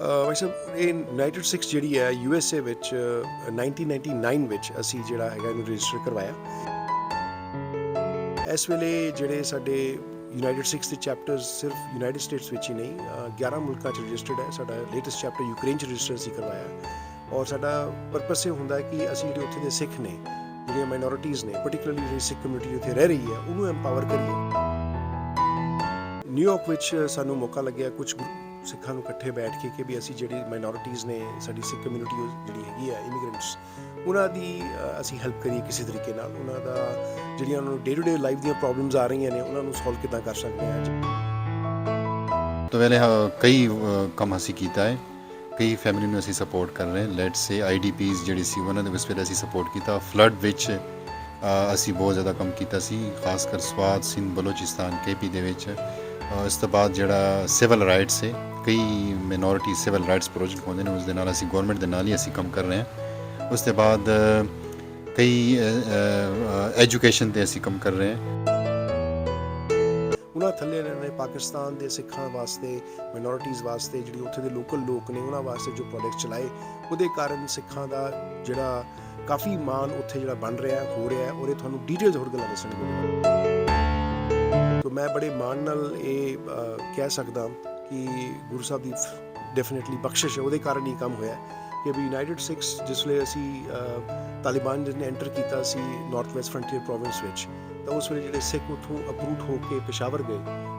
ਵੈਸੇ ਇਹ United six ਜਿਹੜੀ ਹੈ ਯੂ ਐਸ ਏ ਵਿੱਚ ਅ, 1999 ਵਿੱਚ ਅਸੀਂ ਜਿਹੜਾ ਹੈਗਾ ਇਹਨੂੰ ਰਜਿਸਟਰ ਕਰਵਾਇਆ। ਇਸ ਵੇਲੇ ਜਿਹੜੇ ਸਾਡੇ ਯੂਨਾਈਟਿਡ ਸਿਕਸ ਦੇ ਚੈਪਟਰਸ ਸਿਰਫ ਯੂਨਾਈਟਿਡ ਸਟੇਟਸ ਵਿੱਚ ਹੀ ਨਹੀਂ ਅ, 11 ਮੁਲਕਾਂ 'ਚ ਰਜਿਸਟਰਡ ਹੈ। ਸਾਡਾ ਲੇਟੈਸਟ ਚੈਪਟਰ ਯੂਕਰੇਨ 'ਚ ਰਜਿਸਟਰ ਸੀ ਕਰਵਾਇਆ। ਔਰ ਸਾਡਾ ਪਰਪਸ ਇਹ ਹੁੰਦਾ ਕਿ ਅਸੀਂ ਜਿਹੜੇ ਉੱਥੇ ਦੇ ਸਿੱਖ ਨੇ ਜਿਹੜੀਆਂ ਮਾਈਨੋਰਿਟੀਜ਼ ਨੇ ਪਾਰਟਿਕੂਲਰਲੀ ਜਿਹੜੀ ਸਿੱਖ ਕਮਿਊਨਿਟੀ ਉੱਥੇ ਰਹਿ ਰਹੀ ਹੈ ਉਹਨੂੰ ਐਮਪਾਵਰ ਕਰੀਏ। ਨਿਊਯਾਰਕ ਵਿੱਚ ਸਾਨੂੰ ਮੌਕਾ ਲੱਗਿਆ ਕੁਝ ਸਿੱਖਾਂ ਨੂੰ ਇਕੱਠੇ ਬੈਠ ਕੇ ਕਿ ਵੀ ਅਸੀਂ ਜਿਹੜੀ ਮਾਈਨੋਰਿਟੀਜ਼ ਨੇ ਸਾਡੀ ਸਿੱਖ ਕਮਿਊਨਿਟੀ ਜਿਹੜੀ ਹੈਗੀ ਆ ਇਮੀਗ੍ਰੈਂਟਸ ਉਹਨਾਂ ਦੀ ਅਸੀਂ ਹੈਲਪ ਕਰੀਏ ਕਿਸੇ ਤਰੀਕੇ ਨਾਲ। ਉਹਨਾਂ ਦਾ ਜਿਹੜੀਆਂ ਉਹਨਾਂ ਨੂੰ ਡੇ ਟੂ ਡੇ ਲਾਈਫ ਦੀਆਂ ਪ੍ਰੋਬਲਮਸ ਆ ਰਹੀਆਂ ਨੇ, ਉਹਨਾਂ ਨੂੰ ਸੋਲਵ ਕਿੱਦਾਂ ਕਰ ਸਕਦੇ ਹਾਂ ਅੱਜ? ਤੋਂ ਪਹਿਲੇ ਕਈ ਕੰਮ ਅਸੀਂ ਕੀਤਾ ਹੈ। ਕਈ ਫੈਮਿਲੀ ਨੂੰ ਅਸੀਂ ਸਪੋਰਟ ਕਰ ਰਹੇ ਹਾਂ। ਲੈਟਸ ਸੇ ਆਈਡੀਪੀਜ਼ ਜਿਹੜੀ ਸੀ, ਉਹਨਾਂ ਦੇ ਵਿੱਚ ਅਸੀਂ ਸਪੋਰਟ ਕੀਤਾ। ਫਲੱਡ ਵਿੱਚ ਅਸੀਂ ਬਹੁਤ ਜ਼ਿਆਦਾ ਕੰਮ ਕੀਤਾ ਸੀ, ਖਾਸ ਕਰ ਸਵਾਦ, ਸਿੰਧ, ਬਲੋਚਿਸਤਾਨ ਕੇਪੀ ਦੇ ਵਿੱਚ। ਇਸ ਤੋਂ ਬਾਅਦ ਜਿਹੜਾ ਸਿਵਲ ਰਾਈਟਸ ਹੈ ਕਈ ਮਿਨੋਰਿਟੀ ਸਿਵਲ ਰਾਈਟਸ ਪ੍ਰੋਜੈਕਟ ਹੁੰਦੇ ਨੇ ਉਸ ਦੇ ਨਾਲ ਅਸੀਂ ਗਵਰਨਮੈਂਟ ਦੇ ਨਾਲ ਹੀ ਅਸੀਂ ਕੰਮ ਕਰ ਰਹੇ ਹਾਂ। ਉਸ ਤੋਂ ਬਾਅਦ, ਕਈ ਐਜੂਕੇਸ਼ਨ ਤੇ ਅਸੀਂ ਕੰਮ ਕਰ ਰਹੇ ਹਾਂ। ਉਹਨਾਂ ਥੱਲੇ ਇਹਨਾਂ ਨੇ ਪਾਕਿਸਤਾਨ ਦੇ ਸਿੱਖਾਂ ਵਾਸਤੇ ਮਾਈਨੋਰਿਟੀਜ਼ ਵਾਸਤੇ, ਜਿਹੜੀ ਉੱਥੇ ਦੇ ਲੋਕਲ ਲੋਕ ਨੇ, ਉਹਨਾਂ ਵਾਸਤੇ ਜੋ ਪ੍ਰੋਜੈਕਟ ਚਲਾਏ, ਉਹਦੇ ਕਾਰਨ ਸਿੱਖਾਂ ਦਾ ਜਿਹੜਾ ਕਾਫੀ ਮਾਨ ਉੱਥੇ ਜਿਹੜਾ ਬਣ ਰਿਹਾ, ਹੋ ਰਿਹਾ ਔਰ ਇਹ ਤੁਹਾਨੂੰ ਡਿਟੇਲਸ ਹੋਰ ਗੱਲਾਂ ਦੱਸਣਗੇ ਤੋ ਮੈਂ ਬੜੇ ਮਾਣ ਨਾਲ ਇਹ ਕਹਿ ਸਕਦਾ ਕਿ ਗੁਰੂ ਸਾਹਿਬ ਦੀ ਡੈਫੀਨਿਟਲੀ ਬਖਸ਼ਿਸ਼ ਹੈ ਉਹਦੇ ਕਾਰਨ ਹੀ ਕੰਮ ਹੋਇਆ ਕਿ ਵੀ ਯੂਨਾਈਟਿਡ ਸਿਕਸ ਜਿਸ ਵੇਲੇ ਅਸੀਂ ਤਾਲਿਬਾਨ ਜਿਹਨੇ ਐਂਟਰ ਕੀਤਾ ਸੀ ਨਾਰਥ ਵੈਸਟ ਫਰੰਟੀਅਰ ਪ੍ਰੋਵਿੰਸ ਵਿੱਚ ਤਾਂ ਉਸ ਵੇਲੇ ਜਿਹੜੇ ਸਿੱਖ ਉੱਥੋਂ ਅਪਰੂਟ ਹੋ ਕੇ ਪੇਸ਼ਾਵਰ ਗਏ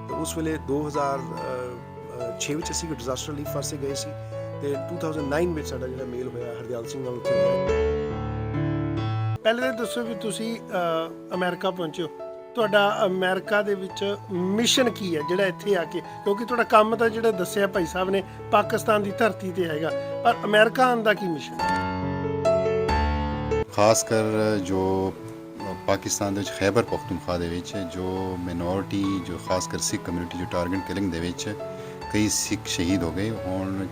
ਤਾਂ ਉਸ ਵੇਲੇ 2006 ਵਿੱਚ ਅਸੀਂ ਡਿਜ਼ਾਸਟਰ ਰਿਲੀਫ ਵਾਸਤੇ ਗਏ ਸੀ ਤੇ 2009 ਵਿੱਚ ਸਾਡਾ ਜਿਹੜਾ ਮੇਲ ਹੋਇਆ ਹਰਦਿਆਲ ਸਿੰਘ ਨਾਲ ਉੱਥੇ ਹੋਇਆ। ਪਹਿਲੇ ਤਾਂ ਦੱਸੋ ਵੀ ਤੁਸੀਂ ਅ, ਅਮਰੀਕਾ ਪਹੁੰਚੇ ਹੋ। ਤੁਹਾਡਾ ਅਮਰੀਕਾ ਦੇ ਵਿੱਚ ਮਿਸ਼ਨ ਕੀ ਹੈ? ਜਿਹੜਾ ਇੱਥੇ ਆ ਕੇ, ਕਿਉਂਕਿ ਤੁਹਾਡਾ ਕੰਮ ਤਾਂ ਜਿਹੜਾ ਦੱਸਿਆ ਭਾਈ ਸਾਹਿਬ ਨੇ, ਪਾਕਿਸਤਾਨ ਦੀ ਧਰਤੀ ਤੇ ਹੈਗਾ। ਪਰ ਅਮਰੀਕਾ ਆਉਣ ਦਾ ਕੀ ਮਿਸ਼ਨ ਹੈ? ਖਾਸ ਕਰ ਜੋ ਪਾਕਿਸਤਾਨ ਦੇ ਵਿੱਚ ਖੈਬਰ ਪਖਤੂਨਖਵਾ ਦੇ ਵਿੱਚ, ਜੋ ਮਿਨੋਰਿਟੀ ਜੋ ਖਾਸ ਕਰ ਸਿੱਖ ਕਮਿਊਨਿਟੀ ਜੋ ਟਾਰਗੇਟ ਕਿਲਿੰਗ ਦੇ ਵਿੱਚ ਕਈ ਸਿੱਖ ਸ਼ਹੀਦ ਹੋ ਗਏ। ਹੁਣ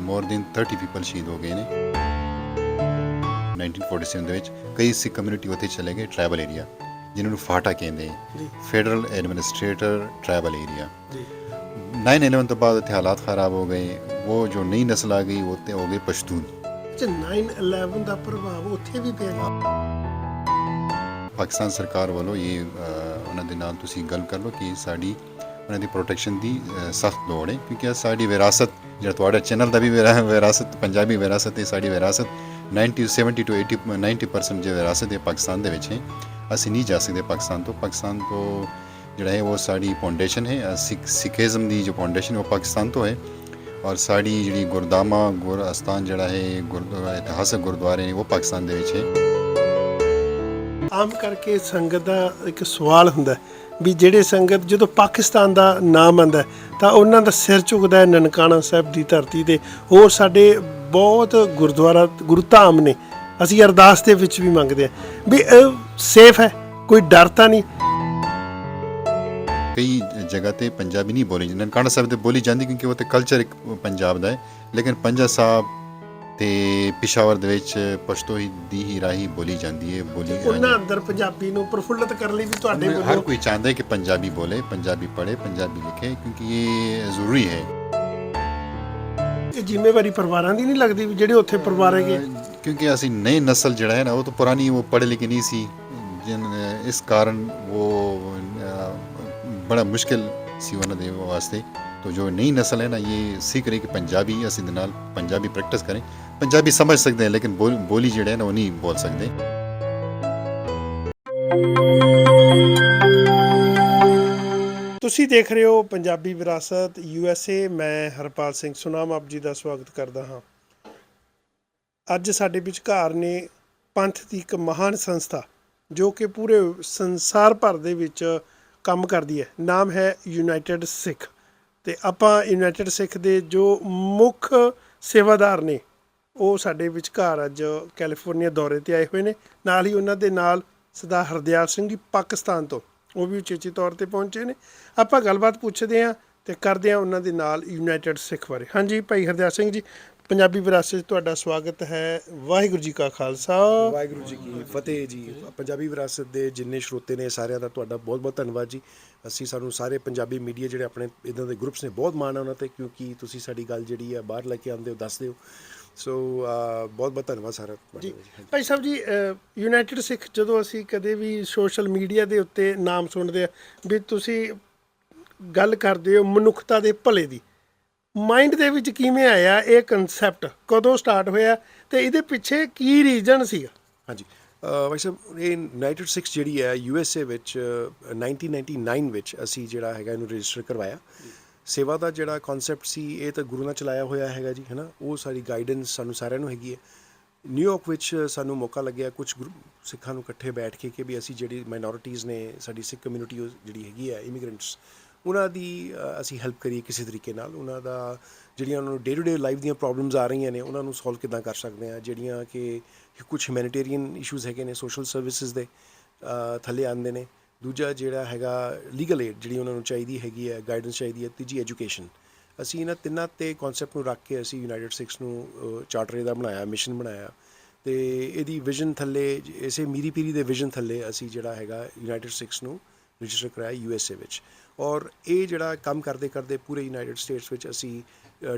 ਮੋਰ ਦੈਨ 30 ਪੀਪਲ ਸ਼ਹੀਦ ਹੋ ਗਏ ਨੇ। 1947 ਦੇ ਵਿੱਚ ਕਈ ਸਿੱਖ ਕਮਿਊਨਿਟੀ ਉੱਥੇ ਚਲੇ ਗਏ ਟ੍ਰਾਈਬਲ ਏਰੀਆ ਜਿਨ੍ਹਾਂ ਨੂੰ ਫਾਟਾ ਕਹਿੰਦੇ ਜੀ। ਫੈਡਰਲ ਐਡਮਿਨਿਸਟ੍ਰੇਟਰ ਟ੍ਰਾਈਬਲ ਏਰੀਆ ਜੀ। 9/11 ਤੋਂ ਬਾਅਦ ਉੱਥੇ ਹਾਲਾਤ ਖਰਾਬ ਹੋ ਗਏ। ਉਹ ਜੋ ਨਈ ਨਸਲ ਆ ਗਈ ਉਹ ਤੇ ਹੋ ਗਏ ਪਸ਼ਤੂਨ। ਅੱਛਾ 9/11 ਦਾ ਪ੍ਰਭਾਵ ਉੱਥੇ ਵੀ ਪਿਆ। ਪਾਕਿਸਤਾਨ ਸਰਕਾਰ ਵੱਲੋਂ ਇਹ ਉਹਨਾਂ ਦੇ ਨਾਲ ਤੁਸੀਂ ਗੱਲ ਕਰ ਲਓ ਕਿ ਸਾਡੀ ਉਹਨਾਂ ਦੀ ਪ੍ਰੋਟੈਕਸ਼ਨ ਦੀ ਸਖਤ ਲੋੜ ਹੈ। ਕਿਉਂਕਿ ਸਾਡੀ ਵਿਰਾਸਤ ਜਿਹੜਾ ਤੁਹਾਡਾ ਚੈਨਲ ਦਾ ਵੀ ਵਿਰਾ- ਵਿਰਾਸਤ ਪੰਜਾਬੀ ਵਿਰਾਸਤ ਹੈ ਸਾਡੀ ਵਿਰਾਸਤ 90 70 ਟੂ 80 90% ਜੇ ਵਿਰਾਸਤ ਹੈ ਪਾਕਿਸਤਾਨ ਦੇ ਵਿੱਚ ਹੈ। ਅਸੀਂ ਨਹੀਂ ਜਾ ਸਕਦੇ ਪਾਕਿਸਤਾਨ ਤੋਂ। ਪਾਕਿਸਤਾਨ ਤੋਂ ਜਿਹੜਾ ਹੈ ਉਹ ਸਾਡੀ ਫਾਊਂਡੇਸ਼ਨ ਹੈ ਅ, ਸਿੱਖ ਸਿੱਖੀਜ਼ਮ ਦੀ ਜੋ ਫਾਊਂਡੇਸ਼ਨ ਉਹ ਪਾਕਿਸਤਾਨ ਤੋਂ ਹੈ। ਔਰ ਸਾਡੀ ਜਿਹੜੀ ਗੁਰਦਾਮਾ ਗੁਰ ਅਸਥਾਨ ਜਿਹੜਾ ਹੈ ਗੁਰਦੁਆਰਾ ਇਤਿਹਾਸਕ ਗੁਰਦੁਆਰੇ ਨੇ ਉਹ ਪਾਕਿਸਤਾਨ ਦੇ ਵਿੱਚ ਹੈ। ਆਮ ਕਰਕੇ ਸੰਗਤ ਦਾ ਇੱਕ ਸਵਾਲ ਹੁੰਦਾ ਵੀ ਜਿਹੜੇ ਸੰਗਤ ਜਦੋਂ ਪਾਕਿਸਤਾਨ ਦਾ ਨਾਮ ਆਂਦਾ ਤਾਂ ਉਹਨਾਂ ਦਾ ਸਿਰ ਝੁਕਦਾ ਹੈ ਨਨਕਾਣਾ ਸਾਹਿਬ ਦੀ ਧਰਤੀ ਤੇ। ਹੋਰ ਸਾਡੇ ਬਹੁਤ ਗੁਰਦੁਆਰਾ ਗੁਰੂ ਧਾਮ ਨੇ ਅਸੀਂ ਅਰਦਾਸ ਦੇ ਵਿੱਚ ਵੀ ਮੰਗਦੇ ਆ ਵੀ ਸੇਫ ਹੈ ਕੋਈ ਡਰ ਤਾਂ ਨਹੀਂ। ਕਈ ਜਗ੍ਹਾ ਤੇ ਪੰਜਾਬੀ ਨਹੀਂ ਬੋਲੀ ਜਾਂਦੀ। ਨਨਕਾਣਾ ਸਾਹਿਬ ਤੇ ਬੋਲੀ ਜਾਂਦੀ ਕਿਉਂਕਿ ਉਹ ਤੇ ਕਲਚਰ ਇੱਕ ਪੰਜਾਬ ਦਾ ਹੈ। ਲੇਕਿਨ ਪੰਜਾ ਸਾਹਿਬ ਤੇ ਪਿਸ਼ਾਵਰ ਦੇ ਵਿੱਚ ਪਸ਼ਤੋ ਹੀ ਦੀ ਹੀ ਰਾਹੀ ਬੋਲੀ ਜਾਂਦੀ ਹੈ ਬੋਲੀ ਉਹਨਾਂ ਅੰਦਰ ਪੰਜਾਬੀ ਨੂੰ ਪ੍ਰਫੁੱਲਤ ਕਰਨ ਲਈ ਵੀ ਤੁਹਾਡੇ ਹਰ ਵੱਲੋਂ ਕੋਈ ਚਾਹੁੰਦਾ ਹੈ ਕਿ ਪੰਜਾਬੀ ਬੋਲੇ ਪੰਜਾਬੀ ਪੜ੍ਹੇ ਪੰਜਾਬੀ ਲਿਖੇ ਕਿਉਂਕਿ ਇਹ ਜ਼ਰੂਰੀ ਹੈ। ਇਹ ਜ਼ਿੰਮੇਵਾਰੀ ਪਰਿਵਾਰਾਂ ਦੀ ਨਹੀਂ ਲੱਗਦੀ ਵੀ ਜਿਹੜੇ ਉੱਥੇ ਪਰਿਵਾਰ ਹੈਗੇ। ਕਿਉਂਕਿ ਅਸੀਂ नई नस्ल ਜਿਹੜਾ ਹੈ ਨਾ, ਉਹ ਤਾਂ ਪੁਰਾਣੀ ਉਹ पढ़ी लिखी ਨਹੀਂ ਸੀ। जिन ਇਸ ਕਾਰਨ ਉਹ ਬੜਾ ਮੁਸ਼ਕਿਲ ਸੀ ਉਹਨਾਂ ਦੇ ਵਾਸਤੇ। ਤੋ ਜੋ ਨਈ ਨਸਲ ਹੈ ਨਾ, ਇਹ ਸਿੱਖ ਰਹੀ ਕਿ ਪੰਜਾਬੀ ਅਸੀਂ ਦੇ ਨਾਲ ਪੰਜਾਬੀ ਪ੍ਰੈਕਟਿਸ ਕਰੇ। ਪੰਜਾਬੀ ਸਮਝ ਸਕਦੇ ਹਾਂ, ਲੇਕਿਨ ਬੋਲੀ ਜਿਹੜੇ ਹੈ ਨਾ, ਉਹ ਨਹੀਂ ਬੋਲ ਸਕਦੇ। ਤੁਸੀਂ ਦੇਖ ਰਹੇ ਹੋ ਪੰਜਾਬੀ ਵਿਰਾਸਤ, ਯੂ ਐੱਸ ਏ। ਮੈਂ ਹਰਪਾਲ ਸਿੰਘ ਸੁਨਾਮ, ਆਪ ਜੀ ਦਾ ਸਵਾਗਤ ਕਰਦਾ ਹਾਂ। ਅੱਜ ਸਾਡੇ ਵਿਚਕਾਰ ਨੇ ਪੰਥ ਦੀ ਇੱਕ ਮਹਾਨ ਸੰਸਥਾ ਜੋ ਕਿ ਪੂਰੇ ਸੰਸਾਰ ਭਰ ਦੇ ਵਿੱਚ ਕੰਮ ਕਰਦੀ ਹੈ, ਨਾਮ ਹੈ ਯੂਨਾਈਟਿਡ ਸਿੱਖ ਤੇ ਆਪਾਂ ਯੂਨਾਈਟਿਡ ਸਿੱਖ ਦੇ ਜੋ ਮੁੱਖ ਸੇਵਾਦਾਰ ਨੇ, ਉਹ ਸਾਡੇ ਵਿਚਕਾਰ ਅੱਜ ਕੈਲੀਫੋਰਨੀਆ ਦੌਰੇ ਤੇ ਆਏ ਹੋਏ ਨੇ। ਨਾਲ ਹੀ ਉਹਨਾਂ ਦੇ ਨਾਲ ਸਰਦਾਰ ਹਰਦਿਆਲ ਸਿੰਘ ਜੀ ਪਾਕਿਸਤਾਨ ਤੋਂ, ਉਹ ਵੀ ਉਚੇਚੇ ਤੌਰ ਤੇ ਪਹੁੰਚੇ ਨੇ। ਆਪਾਂ ਗੱਲਬਾਤ ਪੁੱਛਦੇ ਹਾਂ ਤੇ ਕਰਦੇ ਹਾਂ ਉਹਨਾਂ ਦੇ ਨਾਲ ਯੂਨਾਈਟਿਡ ਸਿੱਖ ਬਾਰੇ। ਹਾਂਜੀ ਭਾਈ ਹਰਦਿਆਲ ਸਿੰਘ ਜੀ ਪੰਜਾਬੀ ਵਿਰਾਸਤ 'ਚ ਤੁਹਾਡਾ ਸਵਾਗਤ ਹੈ। ਵਾਹਿਗੁਰੂ ਜੀ ਕਾ ਖਾਲਸਾ। ਵਾਹਿਗੁਰੂ ਜੀ ਕੀ ਫਤਿਹ ਜੀ। ਪੰਜਾਬੀ ਵਿਰਾਸਤ ਦੇ ਜਿੰਨੇ ਸਰੋਤੇ ਨੇ ਸਾਰਿਆਂ ਦਾ ਤੁਹਾਡਾ ਬਹੁਤ ਬਹੁਤ ਧੰਨਵਾਦ ਜੀ। ਅਸੀਂ ਸਾਨੂੰ ਸਾਰੇ ਪੰਜਾਬੀ ਮੀਡੀਆ ਜਿਹੜੇ ਆਪਣੇ ਇਦਾਂ ਦੇ ਗਰੁੱਪਸ ਨੇ ਬਹੁਤ ਮਾਣ ਹੈ ਉਹਨਾਂ ਤੇ ਕਿਉਂਕਿ ਤੁਸੀਂ ਸਾਡੀ ਗੱਲ ਜਿਹੜੀ ਹੈ ਬਾਹਰ ਲੈ ਕੇ ਆਉਂਦੇ ਹੋ ਦੱਸਦੇ ਹੋ। ਸੋ ਬਹੁਤ ਬਹੁਤ ਧੰਨਵਾਦ ਸਾਰਾ ਜੀ। ਭਾਈ ਸਾਹਿਬ ਜੀ ਯੂਨਾਈਟਿਡ ਸਿੱਖ ਜਦੋਂ ਅਸੀਂ ਕਦੇ ਵੀ ਸੋਸ਼ਲ ਮੀਡੀਆ ਦੇ ਉੱਤੇ ਨਾਮ ਸੁਣਦੇ ਆ ਵੀ ਤੁਸੀਂ ਗੱਲ ਕਰਦੇ ਹੋ ਮਨੁੱਖਤਾ ਦੇ ਭਲੇ ਦੀ ਮਾਈਂਡ ਦੇ ਵਿੱਚ ਕਿਵੇਂ ਆਇਆ ਇਹ ਕਨਸੈਪਟ ਕਦੋਂ ਸਟਾਰਟ ਹੋਇਆ ਤੇ ਇਹਦੇ ਪਿੱਛੇ ਕੀ ਰੀਜ਼ਨ ਸੀਗਾ? ਹਾਂਜੀ। ਅਹ ਭਾਈ ਸਾਹਿਬ ਇਹ ਯੂਨਾਈਟਿਡ ਸਿਕਸ ਜਿਹੜੀ ਹੈ ਯੂ ਐਸ ਏ ਵਿੱਚ ਅਹ, 1999 ਵਿੱਚ ਅਸੀਂ ਜਿਹੜਾ ਹੈਗਾ ਇਹਨੂੰ ਰਜਿਸਟਰ ਕਰਵਾਇਆ। ਸੇਵਾ ਦਾ ਜਿਹੜਾ ਕਨਸੈਪਟ ਸੀ ਇਹ ਤਾਂ ਗੁਰੂ ਨਾਲ ਚਲਾਇਆ ਹੋਇਆ ਹੈਗਾ ਜੀ ਹੈਨਾ? ਉਹ ਸਾਰੀ ਗਾਈਡੈਂਸ ਸਾਨੂੰ ਸਾਰਿਆਂ ਨੂੰ ਹੈਗੀ ਹੈ। ਨਿਊਯਾਰਕ ਵਿੱਚ ਸਾਨੂੰ ਮੌਕਾ ਲੱਗਿਆ ਕੁਝ ਸਿੱਖਾਂ ਨੂੰ ਇਕੱਠੇ ਬੈਠ ਕੇ ਕਿ ਵੀ ਅਸੀਂ ਜਿਹੜੀ ਮਾਈਨੋਰਿਟੀਜ਼ ਨੇ ਸਾਡੀ ਸਿੱਖ ਕਮਿਊਨਿਟੀ ਜਿਹੜੀ ਹੈਗੀ ਹੈ ਇਮੀਗ੍ਰੈਂਟਸ ਉਹਨਾਂ ਦੀ ਅਸੀਂ ਹੈਲਪ ਕਰੀਏ ਕਿਸੇ ਤਰੀਕੇ ਨਾਲ। ਉਹਨਾਂ ਦਾ ਜਿਹੜੀਆਂ ਉਹਨਾਂ ਨੂੰ ਡੇ ਟੂ ਡੇ ਲਾਈਫ ਦੀਆਂ ਪ੍ਰੋਬਲਮਸ ਆ ਰਹੀਆਂ ਨੇ, ਉਹਨਾਂ ਨੂੰ ਸੋਲਵ ਕਿੱਦਾਂ ਕਰ ਸਕਦੇ ਆ ਜਿਹੜੀਆਂ ਕਿ ਕੁਝ ਹਿਊਮੈਨਿਟੇਰੀਅਨ ਇਸ਼ੂਜ਼ ਹੈਗੇ ਨੇ ਸੋਸ਼ਲ ਸਰਵਿਸਿਜ਼ ਦੇ ਥੱਲੇ ਆਉਂਦੇ ਨੇ। ਦੂਜਾ ਜਿਹੜਾ ਹੈਗਾ ਲੀਗਲ ਏਡ ਜਿਹੜੀ ਉਹਨਾਂ ਨੂੰ ਚਾਹੀਦੀ ਹੈਗੀ ਹੈ ਗਾਈਡੈਂਸ ਚਾਹੀਦੀ ਹੈ, ਤੀਜੀ ਐਜੂਕੇਸ਼ਨ ਅਸੀਂ ਇਹਨਾਂ ਤਿੰਨਾਂ ਤੇ ਕਨਸੈਪਟ ਨੂੰ ਰੱਖ ਕੇ ਅਸੀਂ ਯੂਨਾਈਟਿਡ ਸਿਕਸ ਨੂੰ ਚਾਰਟਰ ਇਹਦਾ ਬਣਾਇਆ ਮਿਸ਼ਨ ਬਣਾਇਆ। ਤੇ ਇਹਦੀ ਵਿਜ਼ਨ ਥੱਲੇ, ਇਸੇ ਮੀਰੀ ਪੀਰੀ ਦੇ ਵਿਜ਼ਨ ਥੱਲੇ ਅਸੀਂ ਜਿਹੜਾ ਹੈਗਾ ਯੂਨਾਈਟਿਡ ਸਿਕਸ ਨੂੰ ਰਜਿਸਟਰ ਕਰਾਇਆ ਯੂ ਐਸ ਏ ਵਿੱਚ। ਔਰ ਇਹ ਜਿਹੜਾ ਕੰਮ ਕਰਦੇ ਕਰਦੇ ਪੂਰੇ ਯੂਨਾਈਟਿਡ ਸਟੇਟਸ ਵਿੱਚ ਅਸੀਂ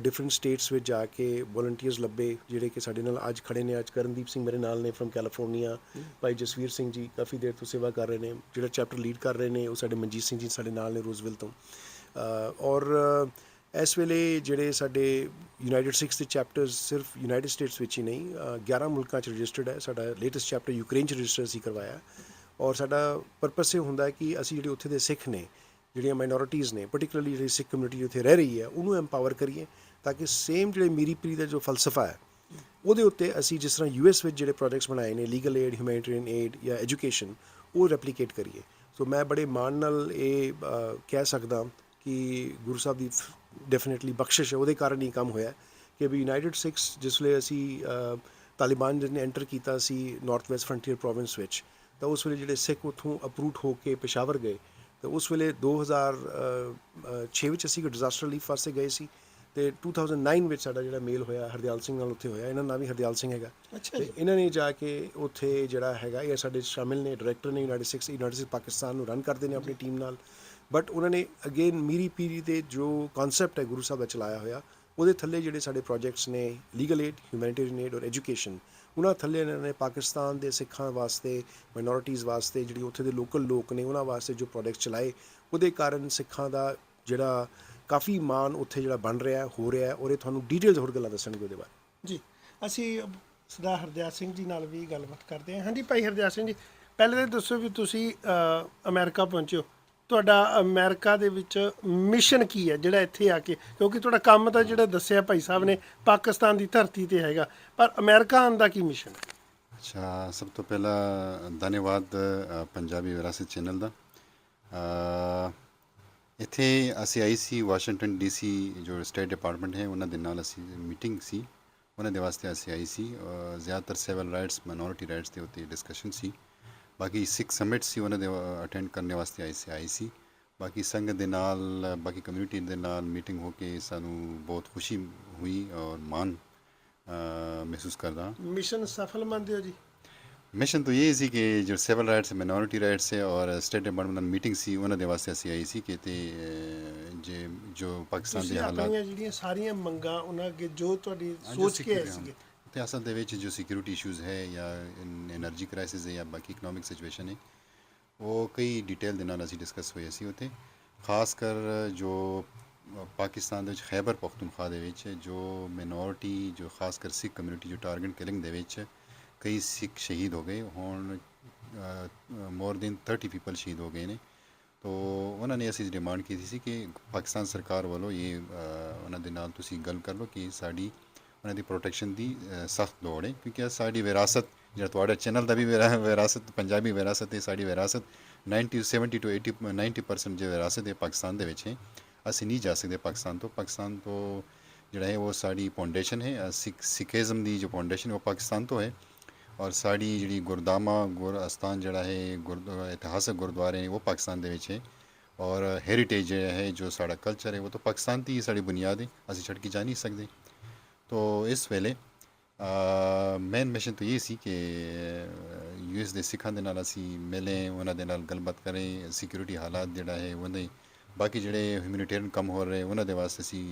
ਡਿਫਰੈਂਟ ਸਟੇਟਸ ਵਿੱਚ ਜਾ ਕੇ ਵੋਲੰਟੀਅਰਸ ਲੱਭੇ ਜਿਹੜੇ ਕਿ ਸਾਡੇ ਨਾਲ ਅੱਜ ਖੜੇ ਨੇ। ਅੱਜ ਕਰਨਦੀਪ ਸਿੰਘ ਮੇਰੇ ਨਾਲ ਨੇ ਫਰਮ ਕੈਲੀਫੋਰਨੀਆ ਭਾਈ ਜਸਵੀਰ ਸਿੰਘ ਜੀ ਕਾਫੀ ਦੇਰ ਤੋਂ ਸੇਵਾ ਕਰ ਰਹੇ ਨੇ। ਜਿਹੜਾ ਚੈਪਟਰ ਲੀਡ ਕਰ ਰਹੇ ਨੇ ਉਹ ਸਾਡੇ ਮਨਜੀਤ ਸਿੰਘ ਜੀ ਸਾਡੇ ਨਾਲ ਨੇ ਰੋਜ਼ਵਿਲ ਤੋਂ। ਔਰ ਇਸ ਵੇਲੇ ਜਿਹੜੇ ਸਾਡੇ ਯੂਨਾਈਟਿਡ ਸਿਕਸ ਦੇ ਚੈਪਟਰਸ ਸਿਰਫ ਯੂਨਾਈਟਿਡ ਸਟੇਟਸ ਵਿੱਚ ਹੀ ਨਹੀਂ ਅ, 11 ਮੁਲਕਾਂ 'ਚ ਰਜਿਸਟਰਡ ਹੈ। ਸਾਡਾ ਲੇਟੈਸਟ ਚੈਪਟਰ ਯੂਕਰੇਨ 'ਚ ਰਜਿਸਟਰ ਅਸੀਂ ਕਰਵਾਇਆ। ਔਰ ਸਾਡਾ ਪਰਪਸ ਇਹ ਹੁੰਦਾ ਕਿ ਅਸੀਂ ਜਿਹੜੇ ਉੱਥੇ ਦੇ ਸਿੱਖ ਨੇ, ਜਿਹੜੀਆਂ ਮਾਈਨੋਰਿਟੀਜ਼ ਨੇ ਪਾਰਟਿਕੂਲਰਲੀ ਜਿਹੜੀ ਸਿੱਖ ਕਮਿਊਨਿਟੀ ਉੱਥੇ ਰਹਿ ਰਹੀ ਹੈ, ਉਹਨੂੰ ਐਮਪਾਵਰ ਕਰੀਏ ਤਾਂ ਕਿ ਸੇਮ ਜਿਹੜੇ ਮੀਰੀ ਪੀਰੀ ਦਾ ਜੋ ਫਲਸਫਾ ਹੈ, ਉਹਦੇ ਉੱਤੇ ਅਸੀਂ ਜਿਸ ਤਰ੍ਹਾਂ ਯੂਐਸ ਵਿੱਚ ਜਿਹੜੇ ਪ੍ਰੋਜੈਕਟਸ ਬਣਾਏ ਨੇ ਲੀਗਲ ਏਡ ਹਿਊਮੈਨਿਟੇਰੀਅਨ ਏਡ ਜਾਂ ਐਜੂਕੇਸ਼ਨ ਉਹ ਰੈਪਲੀਕੇਟ ਕਰੀਏ। ਸੋ ਮੈਂ ਬੜੇ ਮਾਣ ਨਾਲ ਇਹ ਕਹਿ ਸਕਦਾ ਕਿ ਗੁਰੂ ਸਾਹਿਬ ਦੀ ਡੈਫੀਨਿਟਲੀ ਬਖਸ਼ਿਸ਼ ਹੈ, ਉਹਦੇ ਕਾਰਨ ਹੀ ਕੰਮ ਹੋਇਆ ਕਿ ਵੀ ਯੂਨਾਈਟਿਡ ਸਿਕਸ ਜਿਸ ਵੇਲੇ ਅਸੀਂ ਤਾਲਿਬਾਨ ਜਿਹਨੇ ਐਂਟਰ ਕੀਤਾ ਸੀ ਨਾਰਥ ਵੈਸਟ ਫਰੰਟੀਅਰ ਪ੍ਰੋਵਿੰਸ ਵਿੱਚ ਤਾਂ ਉਸ ਵੇਲੇ ਜਿਹੜੇ ਸਿੱਖ ਉੱਥੋਂ ਅਪਰੂਟ ਹੋ ਕੇ ਪੇਸ਼ਾਵਰ ਗਏ ਤੇ ਉਸ ਵੇਲੇ 2006 ਵਿੱਚ ਅਸੀਂ ਡਿਜ਼ਾਸਟਰ ਰਿਲੀਫ ਵਾਸਤੇ ਗਏ ਸੀ ਤੇ 2009 ਵਿੱਚ ਸਾਡਾ ਜਿਹੜਾ ਮੇਲ ਹੋਇਆ ਹਰਦਿਆਲ ਸਿੰਘ ਨਾਲ ਉੱਥੇ ਹੋਇਆ ਇਹਨਾਂ ਦਾ ਨਾਮ ਵੀ ਹਰਦਿਆਲ ਸਿੰਘ ਹੈਗਾ। ਤੇ ਇਹਨਾਂ ਨੇ ਜਾ ਕੇ ਉੱਥੇ ਜਿਹੜਾ ਹੈਗਾ ਇਹ ਸਾਡੇ ਸ਼ਾਮਿਲ ਨੇ ਡਾਇਰੈਕਟਰ ਨੇ United Sikhs United Sikhs Pakistan ਨੂੰ ਰਨ ਕਰਦੇ ਨੇ ਆਪਣੀ ਟੀਮ ਨਾਲ। ਬਟ ਉਹਨਾਂ ਨੇ ਅਗੇਨ ਮੀਰੀ ਪੀਰੀ ਦੇ ਜੋ ਕਨਸੈਪਟ ਹੈ ਗੁਰੂ ਸਾਹਿਬ ਦਾ ਚਲਾਇਆ ਹੋਇਆ ਉਹਦੇ ਥੱਲੇ ਜਿਹੜੇ ਸਾਡੇ ਪ੍ਰੋਜੈਕਟਸ ਨੇ ਲੀਗਲ ਏਡ ਹਿਊਮੈਨਿਟੇਰੀਅਨ ਏਡ ਔਰ ਐਜੂਕੇਸ਼ਨ ਉਹਨਾਂ ਥੱਲੇ ਇਹਨਾਂ ਨੇ ਪਾਕਿਸਤਾਨ ਦੇ ਸਿੱਖਾਂ ਵਾਸਤੇ ਮਾਈਨੋਰਿਟੀਜ਼ ਵਾਸਤੇ ਜਿਹੜੀ ਉੱਥੇ ਦੇ ਲੋਕਲ ਲੋਕ ਨੇ ਉਹਨਾਂ ਵਾਸਤੇ ਜੋ ਪ੍ਰੋਡਕਟ ਚਲਾਏ ਉਹਦੇ ਕਾਰਨ ਸਿੱਖਾਂ ਦਾ ਜਿਹੜਾ ਕਾਫੀ ਮਾਨ ਉੱਥੇ ਜਿਹੜਾ ਬਣ ਰਿਹਾ ਹੋ ਰਿਹਾ ਔਰ ਇਹ ਤੁਹਾਨੂੰ ਡਿਟੇਲਸ ਹੋਰ ਗੱਲਾਂ ਦੱਸਣਗੇ ਉਹਦੇ ਬਾਰੇ ਜੀ ਅਸੀਂ ਸਦਾ ਹਰਦਿਆਲ ਸਿੰਘ ਜੀ ਨਾਲ ਵੀ ਗੱਲਬਾਤ ਕਰਦੇ ਹਾਂ। ਹਾਂਜੀ ਭਾਈ ਹਰਦਿਆਲ ਸਿੰਘ ਜੀ ਪਹਿਲੇ ਤਾਂ ਦੱਸੋ ਵੀ ਤੁਸੀਂ ਅ, ਅਮਰੀਕਾ ਪਹੁੰਚੇ ਹੋ। ਤੁਹਾਡਾ ਅਮਰੀਕਾ ਦੇ ਵਿੱਚ ਮਿਸ਼ਨ ਕੀ ਹੈ? ਜਿਹੜਾ ਇੱਥੇ ਆ ਕੇ ਕਿਉਂਕਿ ਤੁਹਾਡਾ ਕੰਮ ਤਾਂ ਜਿਹੜਾ ਦੱਸਿਆ ਭਾਈ ਸਾਹਿਬ ਨੇ ਪਾਕਿਸਤਾਨ ਦੀ ਧਰਤੀ ਤੇ ਹੈਗਾ। ਪਰ ਅਮਰੀਕਾ ਆਉਣ ਦਾ ਕੀ ਮਿਸ਼ਨ ਹੈ? ਅੱਛਾ ਸਭ ਤੋਂ ਪਹਿਲਾਂ ਧੰਨਵਾਦ ਪੰਜਾਬੀ ਵਿਰਾਸਤ ਚੈਨਲ ਦਾ। ਇੱਥੇ ਅਸੀਂ ਆਈ ਸੀ ਵਾਸ਼ਿੰਗਟਨ ਡੀਸੀ ਜੋ ਸਟੇਟ ਡਿਪਾਰਟਮੈਂਟ ਹੈ ਉਹਨਾਂ ਦੇ ਨਾਲ ਅਸੀਂ ਮੀਟਿੰਗ ਸੀ। ਉਹਨਾਂ ਦੇ ਵਾਸਤੇ ਅਸੀਂ ਆਈ ਸੀ। ਅ, ਜ਼ਿਆਦਾਤਰ ਸਿਵਲ ਰਾਈਟਸ ਮਾਈਨੋਰਿਟੀ ਰਾਈਟਸ ਦੇ ਉੱਤੇ ਡਿਸਕਸ਼ਨ ਸੀ। ਬਾਕੀ ਸਿੱਖ ਸਮਿਟ ਸੀ ਉਹਨਾਂ ਦੇ ਅਟੈਂਡ ਕਰਨ ਵਾਸਤੇ ਆਈ ਸੀ ਆਈ ਸੀ। ਬਾਕੀ ਸੰਗਤ ਦੇ ਨਾਲ ਬਾਕੀ ਕਮਿਊਨਿਟੀ ਦੇ ਨਾਲ ਮੀਟਿੰਗ ਹੋ ਕੇ ਸਾਨੂੰ ਬਹੁਤ ਖੁਸ਼ੀ ਹੋਈ ਔਰ ਮਾਣ ਮਹਿਸੂਸ ਕਰਦਾ। ਮਿਸ਼ਨ ਸਫਲ ਮੰਨਦੇ ਹੋ ਜੀ? ਮਿਸ਼ਨ ਤਾਂ ਇਹ ਸੀ ਕਿ ਜੋ ਸਿਵਲ ਰਾਈਟਸ ਮਾਈਨੋਰਿਟੀ ਰਾਈਟਸ ਹੈ ਔਰ ਸਟੇਟ ਡਿਪਾਰਟਮੈਂਟ ਨਾਲ ਮੀਟਿੰਗ ਸੀ ਉਹਨਾਂ ਦੇ ਵਾਸਤੇ ਅਸੀਂ ਆਈ ਸੀ ਕਿ ਤੇ ਜੇ ਜੋ ਪਾਕਿਸਤਾਨ ਦੇ ਹਾਲਾਤ ਜਿਹੜੀਆਂ ਸਾਰੀਆਂ ਮੰਗਾਂ ਉਹਨਾਂ ਅੱਗੇ ਜੋ ਤੁਹਾਡੀ ਸੋਚ ਕੇ ਆਏ ਸੀਗੇ। ਤੇ ਅਸਲ ਦੇ ਵਿੱਚ ਜੋ ਸਿਕਿਉਰਿਟੀ ਇਸ਼ੂਜ਼ ਹੈ ਜਾਂ એનર્ਜੀ ਕ੍ਰਾਈਸਿਸ ਹੈ ਜਾਂ ਬਾਕੀ ਇਕਨੋਮਿਕ ਸਿਚੁਏਸ਼ਨ ਹੈ ਉਹ ਕਈ ਡਿਟੇਲ ਦੇ ਨਾਲ ਅਸੀਂ ਡਿਸਕਸ ਹੋਏ ਸੀ ਉੱਥੇ ਖਾਸ ਕਰ ਜੋ ਪਾਕਿਸਤਾਨ ਦੇ ਵਿੱਚ ਖੈਬਰ ਪਖਤੂਨਖਵਾ ਦੇ ਵਿੱਚ ਜੋ ਮਿਨੋਰਟੀ ਜੋ ਖਾਸ ਕਰ ਸਿੱਖ ਕਮਿਊਨਿਟੀ ਜੋ ਟਾਰਗੇਟ ਕਿਲਿੰਗ ਦੇ ਵਿੱਚ ਕਈ ਸਿੱਖ ਸ਼ਹੀਦ ਹੋ ਗਏ ਹੁਣ ਮੋਰ ਦੈਨ 30 ਪੀਪਲ ਸ਼ਹੀਦ ਹੋ ਗਏ ਨੇ ਤੋ ਉਹਨਾਂ ਨੇ ਅਸੀਂ ਡਿਮਾਂਡ ਕੀਤੀ ਸੀ ਕਿ ਪਾਕਿਸਤਾਨ ਸਰਕਾਰ ਵੱਲੋਂ ਇਹ ਉਹਨਾਂ ਦੇ ਨਾਲ ਤੁਸੀਂ ਗੱਲ ਕਰ ਲਓ ਕਿ ਸਾਡੀ ਉਹਨਾਂ ਦੀ ਪ੍ਰੋਟੈਕਸ਼ਨ ਦੀ ਸਖਤ ਲੋੜ ਹੈ ਕਿਉਂਕਿ ਇਹ ਸਾਡੀ ਵਿਰਾਸਤ ਜਿਹੜਾ ਤੁਹਾਡਾ ਚੈਨਲ ਦਾ ਵੀ ਵਿਰਾ- ਵਿਰਾਸਤ ਪੰਜਾਬੀ ਵਿਰਾਸਤ ਹੈ ਸਾਡੀ ਵਿਰਾਸਤ 90 70 ਟੂ 80 90% ਜੋ ਵਿਰਾਸਤ ਹੈ ਪਾਕਿਸਤਾਨ ਦੇ ਵਿੱਚ ਹੈ। ਅਸੀਂ ਨਹੀਂ ਜਾ ਸਕਦੇ ਪਾਕਿਸਤਾਨ ਤੋਂ। ਪਾਕਿਸਤਾਨ ਤੋਂ ਜਿਹੜਾ ਹੈ ਉਹ ਸਾਡੀ ਫਾਊਂਡੇਸ਼ਨ ਹੈ ਅ, ਸਿੱਖ ਸਿੱਖੀਜ਼ਮ ਦੀ ਜੋ ਫਾਊਂਡੇਸ਼ਨ ਉਹ ਪਾਕਿਸਤਾਨ ਤੋਂ ਹੈ। ਔਰ ਸਾਡੀ ਜਿਹੜੀ ਗੁਰਦਾਮਾ ਗੁਰ ਅਸਥਾਨ ਜਿਹੜਾ ਹੈ ਗੁਰਦੁਆਰਾ ਇਤਿਹਾਸਕ ਗੁਰਦੁਆਰੇ ਨੇ ਉਹ ਪਾਕਿਸਤਾਨ ਦੇ ਵਿੱਚ ਹੈ। ਔਰ ਹੈਰੀਟੇਜ ਹੈ ਜੋ ਸਾਡਾ ਕਲਚਰ ਹੈ ਉਹ ਤਾਂ ਪਾਕਿਸਤਾਨ ਦੀ ਹੀ ਸਾਡੀ ਬੁਨਿਆਦ ਹੈ। ਅਸੀਂ ਛੱਡ ਕੇ ਜਾ ਨਹੀਂ ਸਕਦੇ। ਤੋ ਇਸ ਵੇਲੇ ਮੇਨ ਮਿਸ਼ਨ ਤਾਂ ਇਹ ਸੀ ਕਿ ਯੂਐਸ ਦੇ ਸਿੱਖਾਂ ਦੇ ਨਾਲ ਅਸੀਂ ਮਿਲੇ ਉਹਨਾਂ ਦੇ ਨਾਲ ਗੱਲਬਾਤ ਕਰੇ ਸਿਕਿਉਰਿਟੀ ਹਾਲਾਤ ਜਿਹੜਾ ਹੈ ਉਹਦੇ ਬਾਕੀ ਜਿਹੜੇ ਹਿਊਮੈਨਿਟੇਰੀਅਨ ਕੰਮ ਹੋ ਰਹੇ ਉਹਨਾਂ ਦੇ ਵਾਸਤੇ ਅਸੀਂ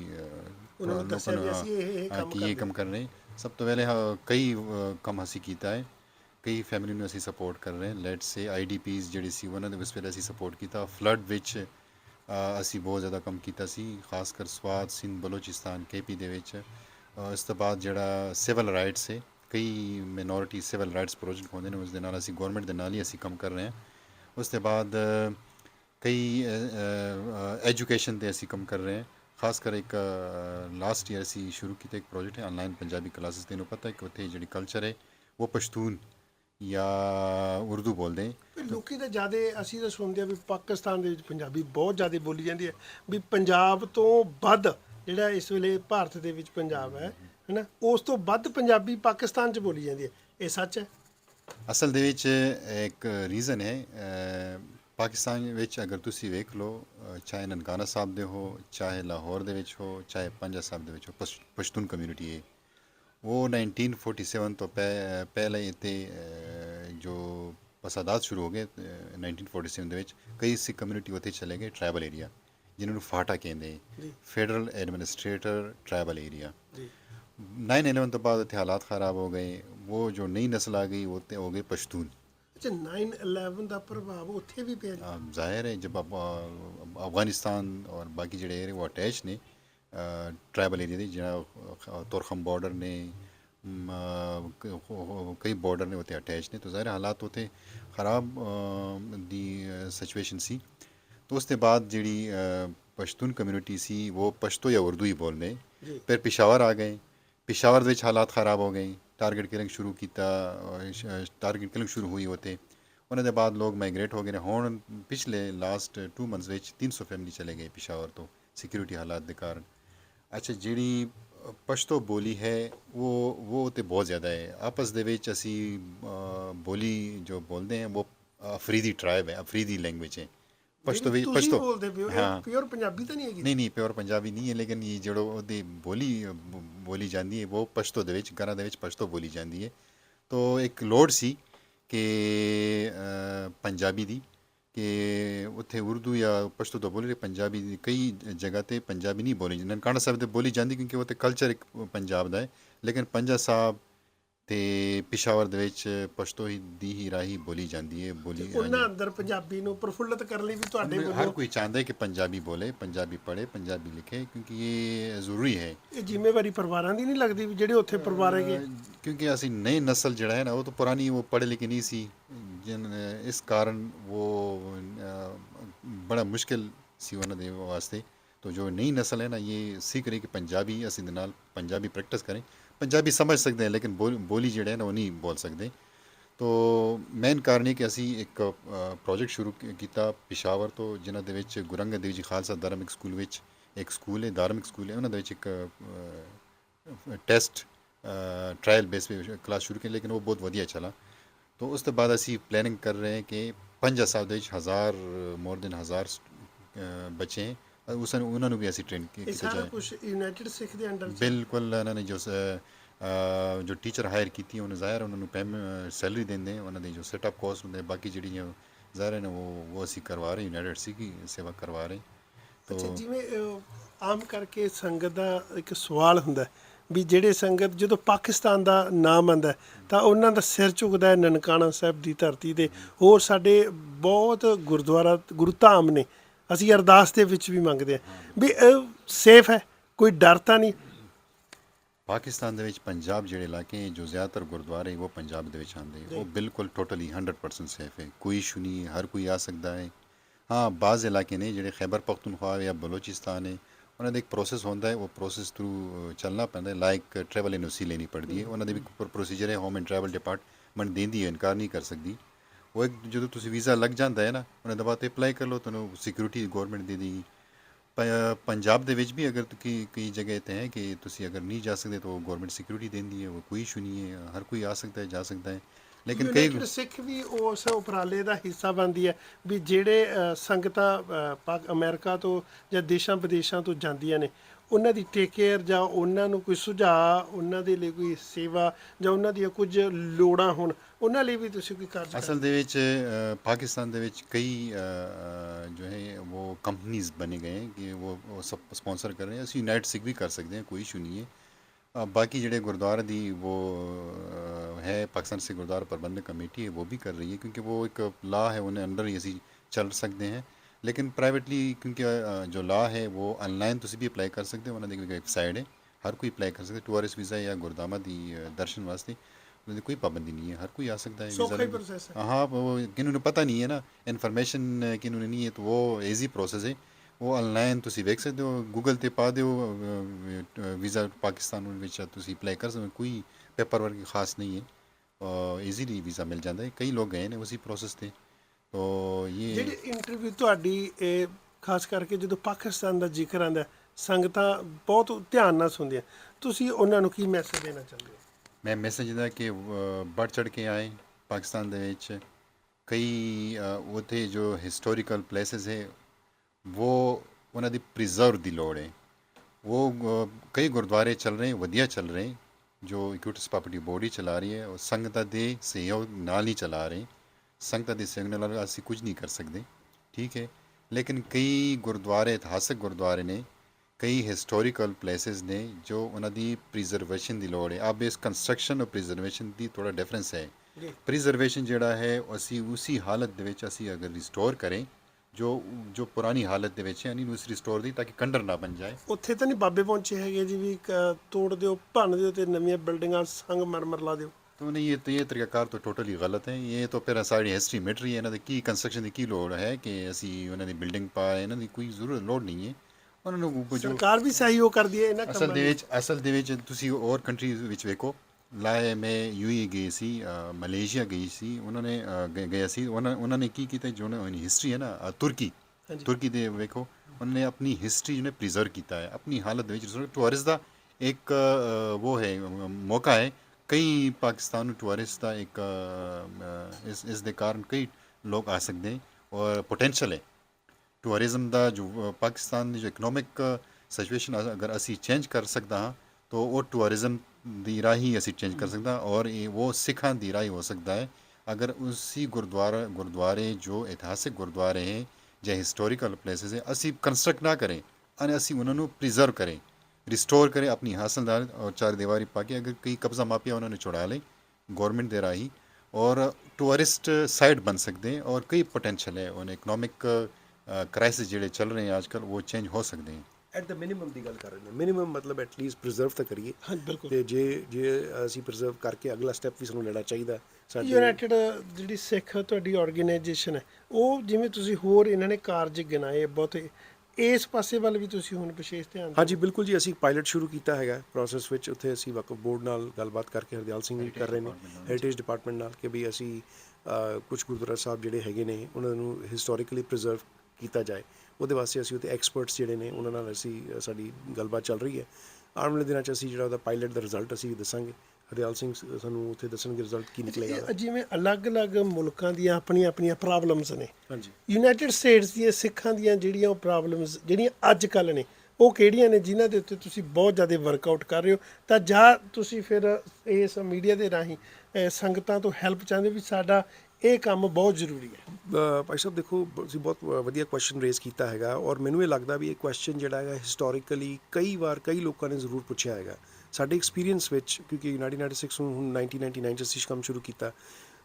ਉਹਨਾਂ ਨੂੰ ਦੱਸਿਆ ਵੀ ਅਸੀਂ ਇਹ- ਕੰਮ ਕਿ ਕਰਦੇ ਇਹ ਕੰਮ ਕਰ ਰਹੇ। ਸਭ ਤੋਂ ਪਹਿਲੇ ਕਈ ਕੰਮ ਅਸੀਂ ਕੀਤਾ ਹੈ ਕਈ ਫੈਮਿਲੀ ਨੂੰ ਅਸੀਂ ਸਪੋਰਟ ਕਰ ਰਹੇ ਹਾਂ ਲੈਟਸ ਸੇ ਆਈਡੀਪੀਜ਼ ਜਿਹੜੀ ਸੀ ਉਹਨਾਂ ਦੇ ਵੇਲੇ ਅਸੀਂ ਸਪੋਰਟ ਕੀਤਾ ਫਲੱਡ ਵਿੱਚ ਅਸੀਂ ਬਹੁਤ ਜ਼ਿਆਦਾ ਕੰਮ ਕੀਤਾ ਸੀ ਖਾਸ ਕਰ ਸਵਾਤ ਸਿੰਧ ਬਲੋਚਿਸਤਾਨ ਕੇਪੀ ਦੇ ਵਿੱਚ ਇਸ ਤੋਂ ਬਾਅਦ ਜਿਹੜਾ ਸਿਵਲ ਰਾਈਟਸ ਹੈ, ਕਈ ਮਿਨੋਰਿਟੀ ਸਿਵਲ ਰਾਈਟਸ ਪ੍ਰੋਜੈਕਟ ਹੁੰਦੇ ਨੇ, ਉਸ ਦੇ ਨਾਲ ਅਸੀਂ ਗਵਰਨਮੈਂਟ ਦੇ ਨਾਲ ਹੀ ਅਸੀਂ ਕੰਮ ਕਰ ਰਹੇ ਹਾਂ। ਉਸ ਤੋਂ ਬਾਅਦ ਕਈ ਐਜੂਕੇਸ਼ਨ ਤੇ ਅਸੀਂ ਕੰਮ ਕਰ ਰਹੇ ਹਾਂ। ਖਾਸ ਕਰ ਇੱਕ ਲਾਸਟ ਈਅਰ ਅਸੀਂ ਸ਼ੁਰੂ ਕੀਤਾ ਇੱਕ ਪ੍ਰੋਜੈਕਟ ਹੈ ਆਨਲਾਈਨ ਪੰਜਾਬੀ ਕਲਾਸਿਸ ਤੈਨੂੰ ਪਤਾ ਹੈ ਕਿ ਉੱਥੇ ਜਿਹੜੀ ਕਲਚਰ ਹੈ, ਉਹ ਪਸ਼ਤੂਨ ਜਾਂ ਉਰਦੂ ਬੋਲਦੇ ਹੈ। ਲੋਕੀ ਤਾਂ ਜ਼ਿਆਦਾ, ਅਸੀਂ ਤਾਂ ਸੁਣਦੇ ਆ ਵੀ ਪਾਕਿਸਤਾਨ ਦੇ ਵਿੱਚ ਪੰਜਾਬੀ ਬਹੁਤ ਜ਼ਿਆਦਾ ਬੋਲੀ ਜਾਂਦੀ ਹੈ। ਵੀ ਪੰਜਾਬ ਤੋਂ ਵੱਧ ਜਿਹੜਾ ਇਸ ਵੇਲੇ ਭਾਰਤ ਦੇ ਵਿੱਚ ਪੰਜਾਬ ਹੈ ਹੈਨਾ ਉਸ ਤੋਂ ਵੱਧ ਪੰਜਾਬੀ ਪਾਕਿਸਤਾਨ 'ਚ ਬੋਲੀ ਜਾਂਦੀ ਹੈ। ਇਹ ਸੱਚ ਹੈ? ਅਸਲ ਦੇ ਵਿੱਚ ਇੱਕ ਰੀਜ਼ਨ ਹੈ ਪਾਕਿਸਤਾਨ ਵਿੱਚ ਅਗਰ ਤੁਸੀਂ ਵੇਖ ਲਓ ਚਾਹੇ ਨਨਕਾਣਾ ਸਾਹਿਬ ਦੇ ਹੋ ਚਾਹੇ ਲਾਹੌਰ ਦੇ ਵਿੱਚ ਹੋ ਚਾਹੇ ਪੰਜਾ ਸਾਹਿਬ ਦੇ ਵਿੱਚ ਹੋ ਪਸ਼ਤੂਨ ਕਮਿਊਨਿਟੀ ਹੈ। ਉਹ 1947 ਤੋਂ ਪਹਿ- ਪਹਿਲੇ ਇੱਥੇ ਜੋ ਫਸਾਦਾਤ ਸ਼ੁਰੂ ਹੋ ਗਏ ਅਹ, 1947 ਦੇ ਵਿੱਚ ਕਈ ਸਿੱਖ ਕਮਿਊਨਿਟੀ ਉੱਥੇ ਚਲੇ ਗਏ ਟ੍ਰਾਈਬਲ ਏਰੀਆ جنہوں نے فاٹا کہندے جی۔ Federal administrator tribal area. جی۔ نائن الیون تو بعد اتنے حالات خراب ہو گئے وہ جو نئی نسل آ گئی وہ ہو گئے پشتون۔ اچھا نائن الیون کا پربھاؤ اتنے بھی پہ ظاہر ہے جب افغانستان اور باقی جڑے ایرے وہ اٹیچ نے ٹرائبل ایریا دی جڑا تورخم بارڈر نے کئی بارڈر نے ہوتے اٹیچ نے۔ تو ظاہر حالات ہوتے خراب دی سچویشن سی۔ ਤੋਂ ਬਾਅਦ ਜਿਹੜੀ ਅ, ਪਸ਼ਤੂਨ ਕਮਿਊਨਿਟੀ ਸੀ ਉਹ ਪਸ਼ਤੋ ਜਾਂ ਉਰਦੂ ਹੀ ਬੋਲਦੇ ਫਿਰ ਪਿਸ਼ਾਵਰ ਆ ਗਏ ਪਿਸ਼ਾਵਰ ਦੇ ਵਿੱਚ ਹਾਲਾਤ ਖਰਾਬ ਹੋ ਗਏ ਟਾਰਗੇਟ ਕਿਲਿੰਗ ਸ਼ੁਰੂ ਕੀਤਾ ਟਾਰਗੇਟ ਕਿਲਿੰਗ ਸ਼ੁਰੂ ਹੋਈ ਉੱਥੇ ਉਹਨਾਂ ਦੇ ਬਾਅਦ ਲੋਕ ਮਾਈਗ੍ਰੇਟ ਹੋ ਗਏ ਨੇ ਹੁਣ ਪਿਛਲੇ ਲਾਸਟ 2 ਮੰਥਸ ਵਿੱਚ 300 ਫੈਮਿਲੀ ਚਲੇ ਗਏ ਪਿਸ਼ਾਵਰ ਤੋਂ ਸਿਕਿਉਰਿਟੀ ਹਾਲਾਤ ਦੇ ਕਾਰਨ ਅੱਛਾ ਜਿਹੜੀ ਪਸ਼ਤੋ ਬੋਲੀ ਹੈ ਉਹ ਉਹ ਤੇ ਬਹੁਤ ਜ਼ਿਆਦਾ ਹੈ ਆਪਸ ਦੇ ਵਿੱਚ ਅਸੀਂ ਬੋਲੀ ਜੋ ਬੋਲਦੇ ਹਾਂ ਉਹ ਅਫਰੀਦੀ ਟ੍ਰਾਈਬ ਹੈ ਅਫਰੀਦੀ ਲੈਂਗੁਏਜ ਹੈ ਪਸ਼ਤੋ ਵੀ ਜਿਹੜੀ ਤੁਸੀਂ ਪਸ਼ਤੋ ਬੋਲਦੇ ਪਿਓ ਹਾਂ। ਪਿਓਰ ਪੰਜਾਬੀ ਤਾਂ ਨਹੀਂ ਹੈਗੀ। ਨਹੀਂ ਨਹੀਂ ਪਿਓਰ ਪੰਜਾਬੀ ਨਹੀਂ ਹੈ ਲੇਕਿਨ ਇਹ ਜਿਹੜਾ ਉਹਦੀ ਬੋਲੀ ਅ, ਬ- ਬੋਲੀ ਜਾਂਦੀ ਹੈ ਉਹ ਪਸ਼ਤੋ ਦੇ ਵਿੱਚ ਘਰਾਂ ਦੇ ਵਿੱਚ ਪਸ਼ਤੋ ਬੋਲੀ ਜਾਂਦੀ ਹੈ। ਤੋ ਇੱਕ ਲੋੜ ਸੀ ਕਿ ਅ, ਪੰਜਾਬੀ ਦੀ ਕਿ ਉੱਥੇ ਉਰਦੂ ਜਾਂ ਪਸ਼ਤੋ ਤੋਂ ਬੋਲੀ ਪੰਜਾਬੀ ਦੀ ਕਈ ਜਗ੍ਹਾ ਤੇ ਪੰਜਾਬੀ ਨਹੀਂ ਬੋਲੀ ਜਾਂਦੀ। ਨਨਕਾਣਾ ਸਾਹਿਬ ਤੇ ਬੋਲੀ ਜਾਂਦੀ ਕਿਉਂਕਿ ਉਹ ਤੇ ਕਲਚਰ ਇੱਕ ਪੰਜਾਬ ਦਾ ਹੈ ਲੇਕਿਨ ਪੰਜਾ ਸਾਹਿਬ ਤੇ ਪਿਸ਼ਾਵਰ ਦੇ ਵਿੱਚ ਪਸ਼ਤੋ ਹੀ ਦੀ ਹੀ ਰਾਹੀ ਬੋਲੀ ਜਾਂਦੀ ਹੈ ਬੋਲੀ ਉਹਨਾਂ ਅੰਦਰ ਪੰਜਾਬੀ ਨੂੰ ਪ੍ਰਫੁੱਲਤ ਕਰਨ ਲਈ ਵੀ ਤੁਹਾਡੇ ਵੱਲੋਂ ਹਰ ਕੋਈ ਚਾਹੁੰਦਾ ਹੈ ਕਿ ਪੰਜਾਬੀ ਬੋਲੇ ਪੰਜਾਬੀ ਪੜ੍ਹੇ ਪੰਜਾਬੀ ਲਿਖੇ ਕਿਉਂਕਿ ਇਹ ਜ਼ਰੂਰੀ ਹੈ। ਇਹ ਜ਼ਿੰਮੇਵਾਰੀ ਪਰਿਵਾਰਾਂ ਦੀ ਨਹੀਂ ਲੱਗਦੀ ਵੀ ਜਿਹੜੇ ਉੱਥੇ ਪਰਿਵਾਰ ਹੈਗੇ। ਕਿਉਂਕਿ ਅਸੀਂ ਨਈ ਨਸਲ ਜਿਹੜਾ ਹੈ ਨਾ ਉਹ ਤਾਂ ਪੁਰਾਣੀ ਉਹ ਪੜ੍ਹੇ ਲਿਖੇ ਨਹੀਂ ਸੀ। ਜਿਨ ਇਸ ਕਾਰਨ ਉਹ ਬੜਾ ਮੁਸ਼ਕਿਲ ਸੀ ਉਹਨਾਂ ਦੇ ਵਾਸਤੇ। तो ਜੋ नई ਨਸਲ ਹੈ ਨਾ ਇਹ ਸਿੱਖ ਰਹੀ ਕਿ ਪੰਜਾਬੀ ਅਸੀਂ ਦੇ ਨਾਲ ਪੰਜਾਬੀ ਪ੍ਰੈਕਟਿਸ ਕਰੇ। ਪੰਜਾਬੀ ਸਮਝ ਸਕਦੇ ਹਾਂ, ਲੇਕਿਨ ਬੋਲ- ਬੋਲੀ ਜਿਹੜੇ ਹੈ ਨਾ ਉਹ ਨਹੀਂ ਬੋਲ ਸਕਦੇ। ਤੋ ਮੇਨ ਕਾਰਨ ਇਹ ਕਿ ਅਸੀਂ ਇੱਕ ਪ੍ਰੋਜੈਕਟ ਸ਼ੁਰੂ ਕੀਤਾ ਪਿਸ਼ਾਵਰ ਤੋਂ, ਜਿਨ੍ਹਾਂ ਦੇ ਵਿੱਚ ਗੁਰੰਗ ਦੇਵ ਜੀ ਖਾਲਸਾ ਧਾਰਮਿਕ ਸਕੂਲ ਵਿੱਚ ਇੱਕ ਸਕੂਲ ਹੈ, ਧਾਰਮਿਕ ਸਕੂਲ ਹੈ, ਉਹਨਾਂ ਦੇ ਵਿੱਚ ਇੱਕ ਟੈਸਟ ਟ੍ਰਾਇਲ ਬੇਸ ਤੇ ਕਲਾਸ ਸ਼ੁਰੂ ਕੀਤੀ, ਲੇਕਿਨ ਉਹ ਬਹੁਤ ਵਧੀਆ ਚਲਾ। ਤੋ ਉਸ ਤੋਂ ਬਾਅਦ ਅਸੀਂ ਪਲੈਨਿੰਗ ਕਰ ਰਹੇ ਹਾਂ ਕਿ ਪੰਜਾ ਸਾਹਿਬ ਦੇ ਵਿੱਚ ਹਜ਼ਾਰ ਮੋਰ ਦੈਨ ਹਜ਼ਾਰ ਬੱਚੇ ਉਸ ਨੂੰ ਉਹਨਾਂ ਨੂੰ ਵੀ ਅਸੀਂ ਟ੍ਰੇਨ ਇਹ ਕੀਤਾ ਸਾਰਾ ਜਾਏ। ਕੁਝ ਯੂਨਾਈਟਿਡ ਸਿੱਖ ਦੇ ਅੰਡਰ ਬਿਲਕੁਲ ਉਹਨਾਂ ਨੇ ਜੋ ਸ- ਜੋ ਟੀਚਰ ਹਾਇਰ ਕੀਤੀ ਉਹਨੇ ਜ਼ਾਹਿਰ ਉਹਨਾਂ ਨੂੰ ਪੈਮ ਸੈਲਰੀ ਦਿੰਦੇ ਉਹਨਾਂ ਦੇ ਜੋ ਸੈਟਅਪ ਕਾਸਟ ਹੁੰਦੇ ਬਾਕੀ ਜਿਹੜੀਆਂ ਜ਼ਾਹਿਰ ਨਾ ਉਹ ਉਹ ਅਸੀਂ ਕਰਵਾ ਰਹੇ ਯੂਨਾਈਟਿਡ ਸੀ ਕੀ ਸੇਵਾ ਕਰਵਾ ਰਹੇ ਅੱਛਾ ਤੋ ਜਿਵੇਂ ਅਹ, ਆਮ ਕਰਕੇ ਸੰਗਤ ਦਾ ਇੱਕ ਸਵਾਲ ਹੁੰਦਾ ਹੈ ਵੀ ਜਿਹੜੇ ਸੰਗਤ ਜਦੋਂ ਪਾਕਿਸਤਾਨ ਦਾ ਨਾਮ ਆਂਦਾ ਤਾਂ ਉਹਨਾਂ ਦਾ ਸਿਰ ਝੁਕਦਾ ਹੈ ਨਨਕਾਣਾ ਸਾਹਿਬ ਦੀ ਧਰਤੀ ਤੇ। ਹੋਰ ਸਾਡੇ ਬਹੁਤ ਗੁਰਦੁਆਰਾ ਗੁਰੂ ਧਾਮ ਨੇ ਅਸੀਂ ਅਰਦਾਸ ਦੇ ਵਿੱਚ ਵੀ ਮੰਗਦੇ ਆ ਵੀ ਸੇਫ ਹੈ ਕੋਈ ਡਰ ਤਾਂ ਨਹੀਂ। ਪਾਕਿਸਤਾਨ ਦੇ ਵਿੱਚ ਪੰਜਾਬ ਜਿਹੜੇ ਇਲਾਕੇ ਜੋ ਜ਼ਿਆਦਾਤਰ ਗੁਰਦੁਆਰੇ ਉਹ ਪੰਜਾਬ ਦੇ ਵਿੱਚ ਆਉਂਦੇ ਉਹ ਬਿਲਕੁਲ ਟੋਟਲੀ 100% ਸੇਫ ਹੈ। ਕੋਈ ਇਸ਼ੂ ਨਹੀਂ ਹੈ ਹਰ ਕੋਈ ਆ ਸਕਦਾ ਹੈ। ਹਾਂ ਬਾਜ਼ ਇਲਾਕੇ ਨੇ ਜਿਹੜੇ ਖੈਬਰ ਪਖਤੂਨਖਵਾ ਜਾਂ ਬਲੋਚਿਸਤਾਨ ਹੈ ਉਹਨਾਂ ਦਾ ਇੱਕ ਪ੍ਰੋਸੈਸ ਹੁੰਦਾ ਹੈ। ਉਹ ਪ੍ਰੋਸੈਸ ਥਰੂ ਚੱਲਣਾ ਪੈਂਦਾ ਹੈ। ਲਾਈਕ ਟਰੈਵਲ ਐਨਓਸੀ ਲੈਣੀ ਪੜਦੀ ਹੈ। ਉਹਨਾਂ ਦੇ ਵੀ ਪ੍ਰੋਸੀਜਰ ਹੈ ਹੋਮ ਐਂਡ ਟਰੈਵਲ ਡਿਪਾਰਟਮੈਂਟ ਦਿੰਦੀ ਹੈ ਇਨਕਾਰ ਨਹੀਂ ਕਰ ਸਕਦੀ। ਉਹ ਇੱਕ ਜਦੋਂ ਤੁਸੀਂ ਵੀਜ਼ਾ ਲੱਗ ਜਾਂਦਾ ਹੈ ਨਾ, ਉਹਨਾਂ ਦੇ ਬਾਅਦ ਅਪਲਾਈ ਕਰ ਲਓ, ਤੁਹਾਨੂੰ ਸਿਕਿਉਰਿਟੀ ਗਵਰਨਮੈਂਟ ਦੇ ਦੀ ਪ- ਪੰਜਾਬ ਦੇ ਵਿੱਚ ਵੀ ਅਗਰ ਤੁਸੀਂ ਕਈ ਜਗ੍ਹਾ ਤੇ ਹੈ ਕਿ ਤੁਸੀਂ ਅਗਰ ਨਹੀਂ ਜਾ ਸਕਦੇ ਤਾਂ ਗਵਰਨਮੈਂਟ ਸਿਕਿਉਰਿਟੀ ਦਿੰਦੀ ਹੈ, ਉਹ ਕੋਈ ਇਸ਼ੂ ਨਹੀਂ ਹੈ, ਹਰ ਕੋਈ ਆ ਸਕਦਾ ਹੈ, ਜਾ ਸਕਦਾ ਹੈ। ਲੇਕਿਨ ਕਈ ਸਿੱਖ ਵੀ ਉਸ ਉਪਰਾਲੇ ਦਾ ਹਿੱਸਾ ਬਣਦੀ ਹੈ ਵੀ ਜਿਹੜੇ ਸੰਗਤਾਂ ਅਮਰੀਕਾ ਤੋਂ ਜਾਂ ਦੇਸ਼ਾਂ ਵਿਦੇਸ਼ਾਂ ਤੋਂ ਜਾਂਦੀਆਂ ਨੇ ਉਹਨਾਂ ਦੀ ਟੇਕ ਕੇਅਰ ਜਾਂ ਉਹਨਾਂ ਨੂੰ ਕੋਈ ਸੁਝਾਅ ਉਹਨਾਂ ਦੇ ਲਈ ਕੋਈ ਸੇਵਾ ਜਾਂ ਉਹਨਾਂ ਦੀਆਂ ਕੁਝ ਲੋੜਾਂ ਹੋਣ ਉਹਨਾਂ ਲਈ ਵੀ ਤੁਸੀਂ ਕੋਈ ਕਾਰਜ ਅਸਲ ਦੇ ਵਿੱਚ ਪਾਕਿਸਤਾਨ ਦੇ ਵਿੱਚ ਕਈ ਜੋ ਹੈ ਉਹ ਕੰਪਨੀਆਂ ਬਣੇ ਗਏ ਕਿ ਉਹ ਸਭ ਸਪਾਂਸਰ ਕਰ ਰਹੇ ਅਸੀਂ ਯੂਨਾਈਟ ਸਿੱਖ ਵੀ ਕਰ ਸਕਦੇ ਹਾਂ ਕੋਈ ਇਸ਼ੂ ਨਹੀਂ ਹੈ। باقی جڑے گردوارا دی وہ ہے پاکستان سے گردوارا پربندک کمیٹی ہے وہ بھی کر رہی ہے کیونکہ وہ ایک لا ہے انہیں انڈر ایسی چل سکتے ہیں۔ لیکن پرائیویٹلی کیونکہ جو لا ہے وہ آن لائن تسی بھی اپلائی کر سکتے ہو ورنہ دیکھو ویب سائٹ ہے۔ ہر کوئی اپلائی کر سکتا ہے ٹورسٹ ویزا یا گردامہ دی درشن واسطے۔ کوئی پابندی نہیں ہے ہر کوئی آ سکتا ہے۔ ہاں وہ کہ انہوں نے پتہ نہیں ہے نا انفارمیشن کہ انہوں نے نہیں ہے تو وہ ایزی پروسیس ہے۔ ਉਹ ਆਨਲਾਈਨ ਤੁਸੀਂ ਵੇਖ ਸਕਦੇ ਹੋ ਗੂਗਲ ਤੇ ਪਾ ਦਿਓ ਵੀਜ਼ਾ ਪਾਕਿਸਤਾਨ ਵਿੱਚ ਤੁਸੀਂ ਅਪਲਾਈ ਕਰ ਸਕਦੇ ਕੋਈ ਪੇਪਰ ਵਰਕ ਖਾਸ ਨਹੀਂ ਹੈ ਈਜ਼ੀਲੀ ਵੀਜ਼ਾ ਮਿਲ ਜਾਂਦਾ ਹੈ ਕਈ ਲੋਕ ਗਏ ਨੇ ਉਸੇ ਪ੍ਰੋਸੈਸ ਤੇ ਤੋ ਇਹ ਜਿਹੜੀ ਇੰਟਰਵਿਊ ਤੁਹਾਡੀ ਇਹ ਖਾਸ ਕਰਕੇ ਜਦੋਂ ਪਾਕਿਸਤਾਨ ਦਾ ਜ਼ਿਕਰ ਆਂਦਾ ਸੰਗਤਾਂ ਬਹੁਤ ਧਿਆਨ ਨਾਲ ਸੁਣਦੀਆਂ ਤੁਸੀਂ ਉਹਨਾਂ ਨੂੰ ਕੀ ਮੈਸੇਜ ਦੇਣਾ ਚਾਹੁੰਦੇ ਹੋ? ਮੈਂ ਮੈਸੇਜ ਦਿੰਦਾ ਕਿ ਬੜ ਚੜ ਕੇ ਆਏ ਪਾਕਿਸਤਾਨ ਦੇ ਵਿੱਚ ਕਈ ਉਥੇ ਜੋ ਹਿਸਟੋਰੀਕਲ ਪਲੇਸਸ ਹੈ ਉਹ ਉਹਨਾਂ ਦੀ ਪ੍ਰੀਜ਼ਰਵ ਦੀ ਲੋੜ ਹੈ ਉਹ ਕਈ ਗੁਰਦੁਆਰੇ ਚੱਲ ਰਹੇ ਵਧੀਆ ਚੱਲ ਰਹੇ ਜੋ ਇਕੂਟਸ ਪ੍ਰਾਪਰਟੀ ਬੋਰਡ ਹੀ ਚਲਾ ਰਹੀ ਹੈ ਉਹ ਸੰਗਤਾਂ ਦੇ ਸਹਿਯੋਗ ਨਾਲ ਹੀ ਚਲਾ ਰਹੇ ਸੰਗਤਾਂ ਦੇ ਸਹਿਯੋਗ ਨਾਲ ਅਸੀਂ ਕੁਝ ਨਹੀਂ ਕਰ ਸਕਦੇ ਠੀਕ ਹੈ ਲੇਕਿਨ ਕਈ ਗੁਰਦੁਆਰੇ ਇਤਿਹਾਸਕ ਗੁਰਦੁਆਰੇ ਨੇ ਕਈ ਹਿਸਟੋਰੀਕਲ ਪਲੇਸਿਸ ਨੇ ਜੋ ਉਹਨਾਂ ਦੀ ਪ੍ਰੀਜ਼ਰਵੇਸ਼ਨ ਦੀ ਲੋੜ ਹੈ ਆਪ ਇਸ ਕੰਸਟਰਕਸ਼ਨ ਔਰ ਪ੍ਰੀਜ਼ਰਵੇਸ਼ਨ ਦੀ ਥੋੜਾ ਡਿਫਰੈਂਸ ਹੈ। ਪ੍ਰੀਜ਼ਰਵੇਸ਼ਨ ਜਿਹੜਾ ਹੈ ਅਸੀਂ ਉਸੇ ਹਾਲਤ ਦੇ ਵਿੱਚ ਅਸੀਂ ਅਗਰ ਰਿਸਟੋਰ ਕरें ਜੋ ਜੋ ਪੁਰਾਣੀ ਹਾਲਤ ਦੇ ਵਿੱਚ ਹੈ ਯਾਨੀ ਉਸ ਰਿਸਟੋਰ ਦੀ ਤਾਂ ਕਿ ਕੰਡਰ ਨਾ ਬਣ ਜਾਏ ਉੱਥੇ ਤਾਂ ਨਹੀਂ ਬਾਬੇ ਪਹੁੰਚੇ ਹੈਗੇ ਜੀ ਵੀ ਕ- ਤੋੜ ਦਿਓ ਭੰਨ ਦਿਓ ਤੇ ਨਵੀਆਂ ਬਿਲਡਿੰਗਾਂ ਸੰਗ ਮਰਮਰ ਲਾ ਦਿਓ तो नहीं ये तो ये ਤਰੀਕਾਕਾਰ तो ਟੋਟਲੀ ਗਲਤ ਹੈ ਇਹ ਤਾਂ ਫਿਰ ਸਾਡੀ ਹਿਸਟਰੀ ਮਿਟ ਰਹੀ ਹੈ ਇਹਨਾਂ ਦੀ ਕੀ ਕੰਸਟਰਕਸ਼ਨ ਦੀ ਕੀ ਲੋੜ ਹੈ ਕਿ ਅਸੀਂ ਉਹਨਾਂ ਦੀ ਬਿਲਡਿੰਗ ਪਾ ਇਹਨਾਂ ਦੀ ਕੋਈ ਜ਼ਰੂਰਤ ਲੋੜ ਨਹੀਂ ਹੈ ਉਹਨਾਂ ਨੂੰ ਜੋ ਸਰਕਾਰ ਵੀ ਸਹਿਯੋਗ ਕਰਦੀ ਹੈ ਇਹਨਾਂ ਅਸਲ ਕੰਮਾਂ ਦੇ ਲਈ ਵਿੱਚ ਅਸਲ ਦੇ ਵਿੱਚ ਤੁਸੀਂ ਹੋਰ ਕੰਟਰੀਜ਼ ਵਿੱਚ ਵੇਖੋ ਲਾਏ ਮੈਂ ਯੂਈ ਗਈ ਸੀ ਮਲੇਸ਼ੀਆ ਗਈ ਸੀ ਉਹਨਾਂ ਨੇ ਗਿਆ ਸੀ। ਉਹਨਾਂ ਨੇ ਕੀ ਕੀਤਾ ਜੋ ਦੀ ਹਿਸਟਰੀ ਹੈ ਨਾ ਤੁਰਕੀ। ਤੁਰਕੀ ਦੇ ਵੇਖੋ ਉਹਨਾਂ ਨੇ ਆਪਣੀ ਹਿਸਟਰੀ ਜਿਹਨੇ ਪ੍ਰੀਜ਼ਰਵ ਕੀਤਾ ਹੈ। ਆਪਣੀ ਹਾਲਤ ਵਿੱਚ ਟੂਰਿਸਟ ਦਾ ਇੱਕ ਉਹ ਹੈ ਮੌਕਾ ਹੈ ਕਈ ਪਾਕਿਸਤਾਨ ਨੂੰ ਟੂਰਿਸਟ ਦਾ ਇੱਕ ਇਸ ਇਸ ਦੇ ਕਾਰਨ ਕਈ ਲੋਕ ਆ ਸਕਦੇ ਔਰ ਪੋਟੈਂਸ਼ੀਅਲ ਹੈ। ਟੂਰਿਜ਼ਮ ਦਾ ਜੋ ਪਾਕਿਸਤਾਨ ਦੀ ਜੋ ਇਕਨੋਮਿਕ ਸਿਚੁਏਸ਼ਨ ਅਗਰ ਅਸੀਂ ਚੇਂਜ ਕਰ ਸਕਦਾ ਹਾਂ ਤਾਂ ਉਹ ਟੂਰਿਜ਼ਮ ਦੀ ਰਾਹੀਂ ਅਸੀਂ ਚੇਂਜ ਕਰ ਸਕਦਾ ਔਰ ਇਹ ਉਹ ਸਿੱਖਾਂ ਦੀ राही ਹੋ ਸਕਦਾ ਹੈ। ਅਗਰ उसी ਗੁਰਦੁਆਰਾ, ਗੁਰਦੁਆਰੇ ਜੋ ਇਤਿਹਾਸਿਕ ਗੁਰਦੁਆਰੇ ਹੈ, ਜਾਂ ਹਿਸਟੋਰੀਕਲ ਪਲੇਸਿਸ ਹੈ, ਅਸੀਂ ਕੰਸਟਰਕਟ ਨਾ ਕਰੇ ਅਨ ਅਸੀਂ ਉਹਨਾਂ ਨੂੰ ਪ੍ਰੀਜ਼ਰਵ ਕਰੇ ਰਿਸਟੋਰ ਕਰੇ ਆਪਣੀ ਹਾਸਲਦਾਰ ਔਰ ਚਾਰ ਦੀਵਾਰੀ ਪਾ ਕੇ ਅਗਰ ਕੋਈ ਕਬਜ਼ਾ ਮਾਪਿਆ ਉਹਨਾਂ ਨੇ ਛੁਡਾ ਲੇ ਗਵਰਨਮੈਂਟ ਦੇ ਰਾਹੀਂ ਔਰ ਟੂਰਿਸਟ ਸਾਈਟ ਬਣ ਸਕਦੇ ਔਰ ਕਈ ਪੋਟੈਂਸ਼ੀਅਲ ਹੈ ਉਹਨਾਂ ਇਕਨੋਮਿਕ ਕ੍ਰਾਈਸਿਸ ਜਿਹੜੇ ਚੱਲ ਰਹੇ ਹੈ ਅੱਜਕੱਲ ਉਹ ਚੇਂਜ ਹੋ ਸਕਦੇ ਹੈ। ਐਟ ਦ ਮਿਨੀਮਮ ਦੀ ਗੱਲ ਕਰ ਰਹੇ ਨੇ। ਮਿਨੀਮਮ ਮਤਲਬ ਐਟਲੀਸਟ ਪ੍ਰੀਜ਼ਰਵ ਤਾਂ ਕਰੀਏ। ਹਾਂਜੀ ਬਿਲਕੁਲ। ਤੇ ਜੇ ਜੇ ਅਸੀਂ ਪ੍ਰੀਜ਼ਰਵ ਕਰਕੇ ਅਗਲਾ ਸਟੈਪ ਵੀ ਸਾਨੂੰ ਲੈਣਾ ਚਾਹੀਦਾ ਸਾਡੇ ਯੂਨਾਈਟਿਡ ਜਿਹੜੀ ਸਿੱਖ ਤੁਹਾਡੀ ਆਰਗੇਨਾਈਜੇਸ਼ਨ ਹੈ ਉਹ ਜਿਵੇਂ ਤੁਸੀਂ ਹੋਰ ਇਹਨਾਂ ਨੇ ਕਾਰਜ ਗਿਣਾਏ ਬਹੁਤ ਇਸ ਪਾਸੇ ਵੱਲ ਵੀ ਤੁਸੀਂ ਹੁਣ ਵਿਸ਼ੇਸ਼ ਧਿਆਨ। ਹਾਂਜੀ ਬਿਲਕੁਲ ਜੀ ਅਸੀਂ ਪਾਇਲਟ ਸ਼ੁਰੂ ਕੀਤਾ ਹੈਗਾ ਪ੍ਰੋਸੈਸ ਵਿੱਚ। ਉੱਥੇ ਅਸੀਂ ਵਕਫ ਬੋਰਡ ਨਾਲ ਗੱਲਬਾਤ ਕਰਕੇ ਹਰਦਿਆਲ ਸਿੰਘ ਜੀ ਕਰ ਰਹੇ ਨੇ ਹੈਰੀਟੇਜ ਡਿਪਾਰਟਮੈਂਟ ਨਾਲ ਕਿ ਵੀ ਅਸੀਂ ਕੁਝ ਗੁਰਦੁਆਰਾ ਸਾਹਿਬ ਜਿਹੜੇ ਹੈਗੇ ਨੇ ਉਹਨਾਂ ਨੂੰ ਹਿਸਟੋਰੀਕਲੀ ਪ੍ਰੀਜ਼ਰਵ ਕੀਤਾ ਜਾਏ। ਉਹਦੇ ਵਾਸਤੇ ਅਸੀਂ ਉੱਥੇ ਐਕਸਪਰਟਸ ਜਿਹੜੇ ਨੇ ਉਹਨਾਂ ਨਾਲ ਅਸੀਂ ਸਾਡੀ ਗੱਲਬਾਤ ਚੱਲ ਰਹੀ ਹੈ। ਆਉਣ ਵਾਲੇ ਦਿਨਾਂ 'ਚ ਅਸੀਂ ਜਿਹੜਾ ਉਹਦਾ ਪਾਇਲਟ ਦਾ ਰਿਜ਼ਲਟ ਅਸੀਂ ਦੱਸਾਂਗੇ। ਹਰਦਿਆਲ ਸਿੰਘ ਸਾਨੂੰ ਉੱਥੇ ਦੱਸਣਗੇ ਰਿਜ਼ਲਟ ਕੀ ਨਿਕਲੇਗਾ ਜਿਵੇਂ ਅਲੱਗ-ਅਲੱਗ ਮੁਲਕਾਂ ਦੀਆਂ ਆਪਣੀਆਂ ਆਪਣੀਆਂ ਪ੍ਰੋਬਲਮਸ ਨੇ। ਹਾਂਜੀ। ਯੂਨਾਈਟਿਡ ਸਟੇਟਸ ਦੀਆਂ ਸਿੱਖਾਂ ਦੀਆਂ ਜਿਹੜੀਆਂ ਉਹ ਪ੍ਰੋਬਲਮਸ ਜਿਹੜੀਆਂ ਅੱਜ ਕੱਲ ਨੇ ਉਹ ਕਿਹੜੀਆਂ ਨੇ ਜਿਨ੍ਹਾਂ ਦੇ ਉੱਤੇ ਤੁਸੀਂ ਬਹੁਤ ਜ਼ਿਆਦਾ ਵਰਕਆਊਟ ਕਰ ਰਹੇ ਹੋ? ਤਾਂ ਜਾਂ ਤੁਸੀਂ ਫਿਰ ਇਸ ਮੀਡੀਆ ਦੇ ਰਾਹੀਂ ਸੰਗਤਾਂ ਤੋਂ ਹੈਲਪ ਚਾਹੁੰਦੇ ਵੀ ਸਾਡਾ ਇਹ ਕੰਮ ਬਹੁਤ ਜ਼ਰੂਰੀ ਹੈ। ਭਾਈ ਸਾਹਿਬ ਦੇਖੋ ਤੁਸੀਂ ਬਹੁਤ ਵਧੀਆ ਕੁਐਸਚਨ ਰੇਜ਼ ਕੀਤਾ ਹੈਗਾ ਔਰ ਮੈਨੂੰ ਇਹ ਲੱਗਦਾ ਵੀ ਇਹ ਕੁਐਸਚਨ ਜਿਹੜਾ ਹੈਗਾ ਹਿਸਟੋਰੀਕਲੀ ਕਈ ਵਾਰ ਕਈ ਲੋਕਾਂ ਨੇ ਜ਼ਰੂਰ ਪੁੱਛਿਆ ਹੈਗਾ। ਸਾਡੇ ਐਕਸਪੀਰੀਅੰਸ ਵਿੱਚ ਕਿਉਂਕਿ 1996 ਨੂੰ ਹੁਣ 1999 ਚ ਅਸੀਂ ਕੰਮ ਸ਼ੁਰੂ ਕੀਤਾ।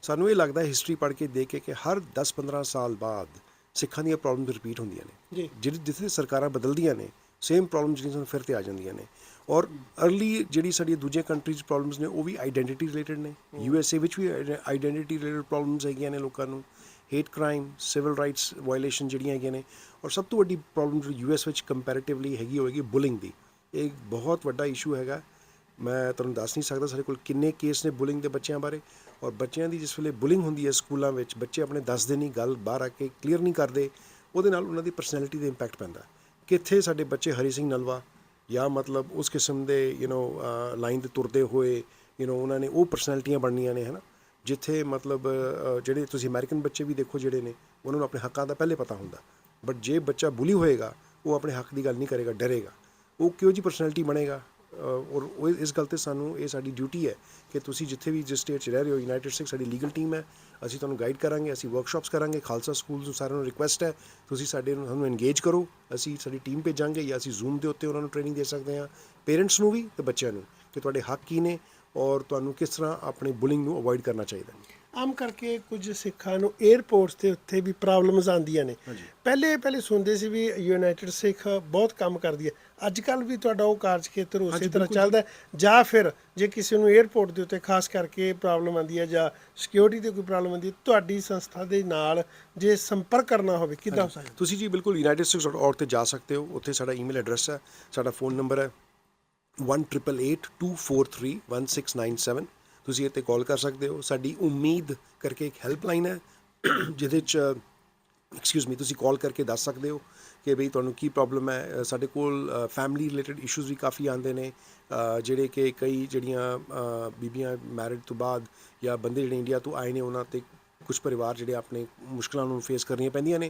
ਸਾਨੂੰ ਇਹ ਲੱਗਦਾ ਹਿਸਟਰੀ ਪੜ੍ਹ ਕੇ ਦੇਖ ਕੇ ਕਿ ਹਰ 10-15 ਸਾਲ ਬਾਅਦ ਸਿੱਖਾਂ ਦੀਆਂ ਪ੍ਰੋਬਲਮਸ ਰਿਪੀਟ ਹੁੰਦੀਆਂ ਨੇ। ਜਿਹੜੀ ਜਿੱਥੇ ਸਰਕਾਰਾਂ ਬਦਲਦੀਆਂ ਨੇ ਸੇਮ ਪ੍ਰੋਬਲਮ ਜਿਹੜੀਆਂ ਸਾਨੂੰ ਫਿਰ ਤੇ ਆ ਜਾਂਦੀਆਂ ਨੇ। ਔਰ ਅਰਲੀ ਜਿਹੜੀ ਸਾਡੀ ਦੂਜੀਆਂ ਕੰਟਰੀਜ਼ ਪ੍ਰੋਬਲਮਸ ਨੇ, ਉਹ ਵੀ ਆਈਡੈਂਟੀਟੀ ਰਿਲੇਟਡ ਨੇ। ਯੂ ਐਸ ਏ ਵਿੱਚ ਵੀ ਆਈਡੈਂਟੀਟੀ ਰਿਲੇਟਡ ਪ੍ਰੋਬਲਮਸ ਹੈਗੀਆਂ ਨੇ ਲੋਕਾਂ ਨੂੰ। Hate crime civil rights violation ਜਿਹੜੀਆਂ ਹੈਗੀਆਂ ਨੇ। ਔਰ ਸਭ ਤੋਂ ਵੱਡੀ ਪ੍ਰੋਬਲਮ ਯੂ ਐਸ ਵਿੱਚ ਕੰਪੈਰੀਟਿਵਲੀ ਹੈਗੀ ਹੋਏਗੀ ਬੁਲਿੰਗ ਦੀ। ਇਹ ਬਹੁਤ ਵੱਡਾ ਇਸ਼ੂ ਹੈਗਾ। ਮੈਂ ਤੁਹਾਨੂੰ ਦੱਸ ਨਹੀਂ ਸਕਦਾ ਸਾਡੇ ਕੋਲ ਕਿੰਨੇ ਕੇਸ ਨੇ ਬੁਲਿੰਗ ਦੇ ਬੱਚਿਆਂ ਬਾਰੇ। ਔਰ ਬੱਚਿਆਂ ਦੀ ਜਿਸ ਵੇਲੇ ਬੁਲਿੰਗ ਹੁੰਦੀ ਹੈ ਸਕੂਲਾਂ ਵਿੱਚ, ਬੱਚੇ ਆਪਣੇ ਦੱਸਦੇ ਨਹੀਂ, ਗੱਲ ਬਾਹਰ ਆ ਕੇ ਕਲੀਅਰ ਨਹੀਂ ਕਰਦੇ। ਉਹਦੇ ਨਾਲ ਉਹਨਾਂ ਦੀ ਪਰਸਨੈਲਿਟੀ ਤੇ ਇੰਪੈਕਟ ਪੈਂਦਾ। ਕਿੱਥੇ ਸਾਡੇ ਬੱਚੇ ਹਰੀ ਸਿੰਘ ਨਲਵਾ ਜਾਂ ਮਤਲਬ ਉਸ ਕਿਸਮ ਦੇ ਯੂ نو ਲਾਈਨ ਤੇ ਤੁਰਦੇ ਹੋਏ ਯੂ نو ਉਹਨਾਂ ਨੇ ਉਹ ਪਰਸਨੈਲਿਟੀਆਂ ਬਣਨੀਆਂ ਨੇ ਹਨਾ ਜਿੱਥੇ ਮਤਲਬ ਅ, ਜਿਹੜੇ ਤੁਸੀਂ ਅਮਰੀਕਨ ਬੱਚੇ ਵੀ ਦੇਖੋ ਜਿਹੜੇ ਨੇ ਉਹਨਾਂ ਨੂੰ ਆਪਣੇ ਹੱਕਾਂ ਦਾ ਪਹਿਲੇ ਪਤਾ ਹੁੰਦਾ ਬਟ ਜੇ ਬੱਚਾ ਬੁਲੀ ਹੋਏਗਾ ਉਹ ਆਪਣੇ ਹੱਕ ਦੀ ਗੱਲ ਨਹੀਂ ਕਰੇਗਾ ਡਰੇਗਾ ਉਹ ਕਿਹੋ ਜੀ ਪਰਸਨੈਲਿਟੀ ਬਣੇਗਾ ਅ, ਔਰ ਉਹ ਇਸ ਗੱਲ ਤੇ ਸਾਨੂੰ ਇਹ ਸਾਡੀ ਡਿਊਟੀ ਹੈ ਕਿ ਤੁਸੀਂ ਜਿੱਥੇ ਵੀ ਜਿਸ ਸਟੇਟ 'ਚ ਰਹਿ ਰਹੇ ਹੋ ਯੂਨਾਈਟਿਡ ਸਟੇਟ ਸਾਡੀ ਲੀਗਲ ਟੀਮ ਹੈ ਅਸੀਂ ਤੁਹਾਨੂੰ ਗਾਈਡ ਕਰਾਂਗੇ, ਅਸੀਂ ਵਰਕਸ਼ਾਪਸ ਕਰਾਂਗੇ, ਖਾਲਸਾ ਸਕੂਲ ਨੂੰ ਸਾਰਿਆਂ ਨੂੰ ਰਿਕੁਐਸਟ ਹੈ, ਤੁਸੀਂ ਸਾਡੇ ਨੂੰ, ਸਾਨੂੰ ਇੰਗੇਜ ਕਰੋ, ਅਸੀਂ ਸਾਡੀ ਟੀਮ ਭੇਜਾਂਗੇ ਜਾਂ ਅਸੀਂ ਜ਼ੂਮ ਦੇ ਉੱਤੇ ਉਹਨਾਂ ਨੂੰ ਟ੍ਰੇਨਿੰਗ ਦੇ ਸਕਦੇ ਹਾਂ ਪੇਰੈਂਟਸ ਨੂੰ ਵੀ ਤੇ ਬੱਚਿਆਂ ਨੂੰ ਕਿ ਤੁਹਾਡੇ ਹੱਕ ਕੀ ਨੇ ਔਰ ਤੁਹਾਨੂੰ ਕਿਸ ਤਰ੍ਹਾਂ ਆਪਣੀ ਬੁਲਿੰਗ ਨੂੰ ਅਵੋਇਡ ਕਰਨਾ ਚਾਹੀਦਾ ਹੈ। ਆਮ ਕਰਕੇ ਕੁਝ ਸਿੱਖਾਂ ਨੂੰ 에ਅਰਪੋਰਟਸ ਤੇ ਉੱਥੇ ਵੀ ਪ੍ਰੋਬਲਮਸ ਆਉਂਦੀਆਂ ਨੇ। ਪਹਿਲੇ ਪਹਿਲੇ ਸੁਣਦੇ ਸੀ ਵੀ ਯੂਨਾਈਟਿਡ ਸਿੱਖ ਬਹੁਤ ਕੰਮ ਕਰਦੀ ਹੈ। ਅੱਜ ਕੱਲ ਵੀ ਤੁਹਾਡਾ ਉਹ ਕਾਰਜ ਖੇਤਰ ਉਸੇ ਤਰ੍ਹਾਂ ਚੱਲਦਾ ਹੈ। ਜਾਂ ਫਿਰ ਜੇ ਕਿਸੇ ਨੂੰ 에ਅਰਪੋਰਟ ਦੇ ਉੱਤੇ ਖਾਸ ਕਰਕੇ ਪ੍ਰੋਬਲਮ ਆਉਂਦੀ ਹੈ ਜਾਂ ਸਿਕਿਉਰਿਟੀ ਤੇ ਕੋਈ ਪ੍ਰੋਬਲਮ ਆਉਂਦੀ ਹੈ ਤੁਹਾਡੀ ਸੰਸਥਾ ਦੇ ਨਾਲ ਜੇ ਸੰਪਰਕ ਕਰਨਾ ਹੋਵੇ ਕਿੱਦਾਂ? ਹੋ ਸਕਦਾ ਤੁਸੀਂ ਜੀ ਬਿਲਕੁਲ unitedstates.org ਤੇ ਜਾ ਸਕਦੇ ਹੋ। ਉੱਥੇ ਸਾਡਾ ਈਮੇਲ ਐਡਰੈਸ ਹੈ ਸਾਡਾ ਫੋਨ ਨੰਬਰ ਹੈ 1888243197 ਤੁਸੀਂ ਇਹ ਤੇ ਕਾਲ ਕਰ ਸਕਦੇ ਹੋ। ਸਾਡੀ ਉਮੀਦ ਕਰਕੇ ਇੱਕ ਹੈਲਪਲਾਈਨ ਹੈ, ਜਿਹਦੇ ਚ ਐਕਸਕਿਊਜ਼ ਮੀ ਤੁਸੀਂ ਕਾਲ ਕਰਕੇ ਦੱਸ ਸਕਦੇ ਹੋ ਕਿ ਬਈ ਤੁਹਾਨੂੰ ਕੀ ਪ੍ਰੋਬਲਮ ਹੈ। ਸਾਡੇ ਕੋਲ ਫੈਮਿਲੀ ਰਿਲੇਟਡ ਇਸ਼ੂਜ਼ ਵੀ ਕਾਫੀ ਆਉਂਦੇ ਨੇ ਜਿਹੜੇ ਕਿ ਕਈ ਜਿਹੜੀਆਂ ਬੀਬੀਆਂ ਮੈਰਿਡ ਤੋਂ ਬਾਅਦ ਜਾਂ ਬੰਦੇ ਜਿਹੜੇ ਇੰਡੀਆ ਤੋਂ ਆਏ ਨੇ, ਉਹਨਾਂ ਤੇ ਕੁਝ ਪਰਿਵਾਰ ਜਿਹੜੇ ਆਪਣੇ ਮੁਸ਼ਕਲਾਂ ਨੂੰ ਫੇਸ ਕਰਨੀਆਂ ਪੈਂਦੀਆਂ ਨੇ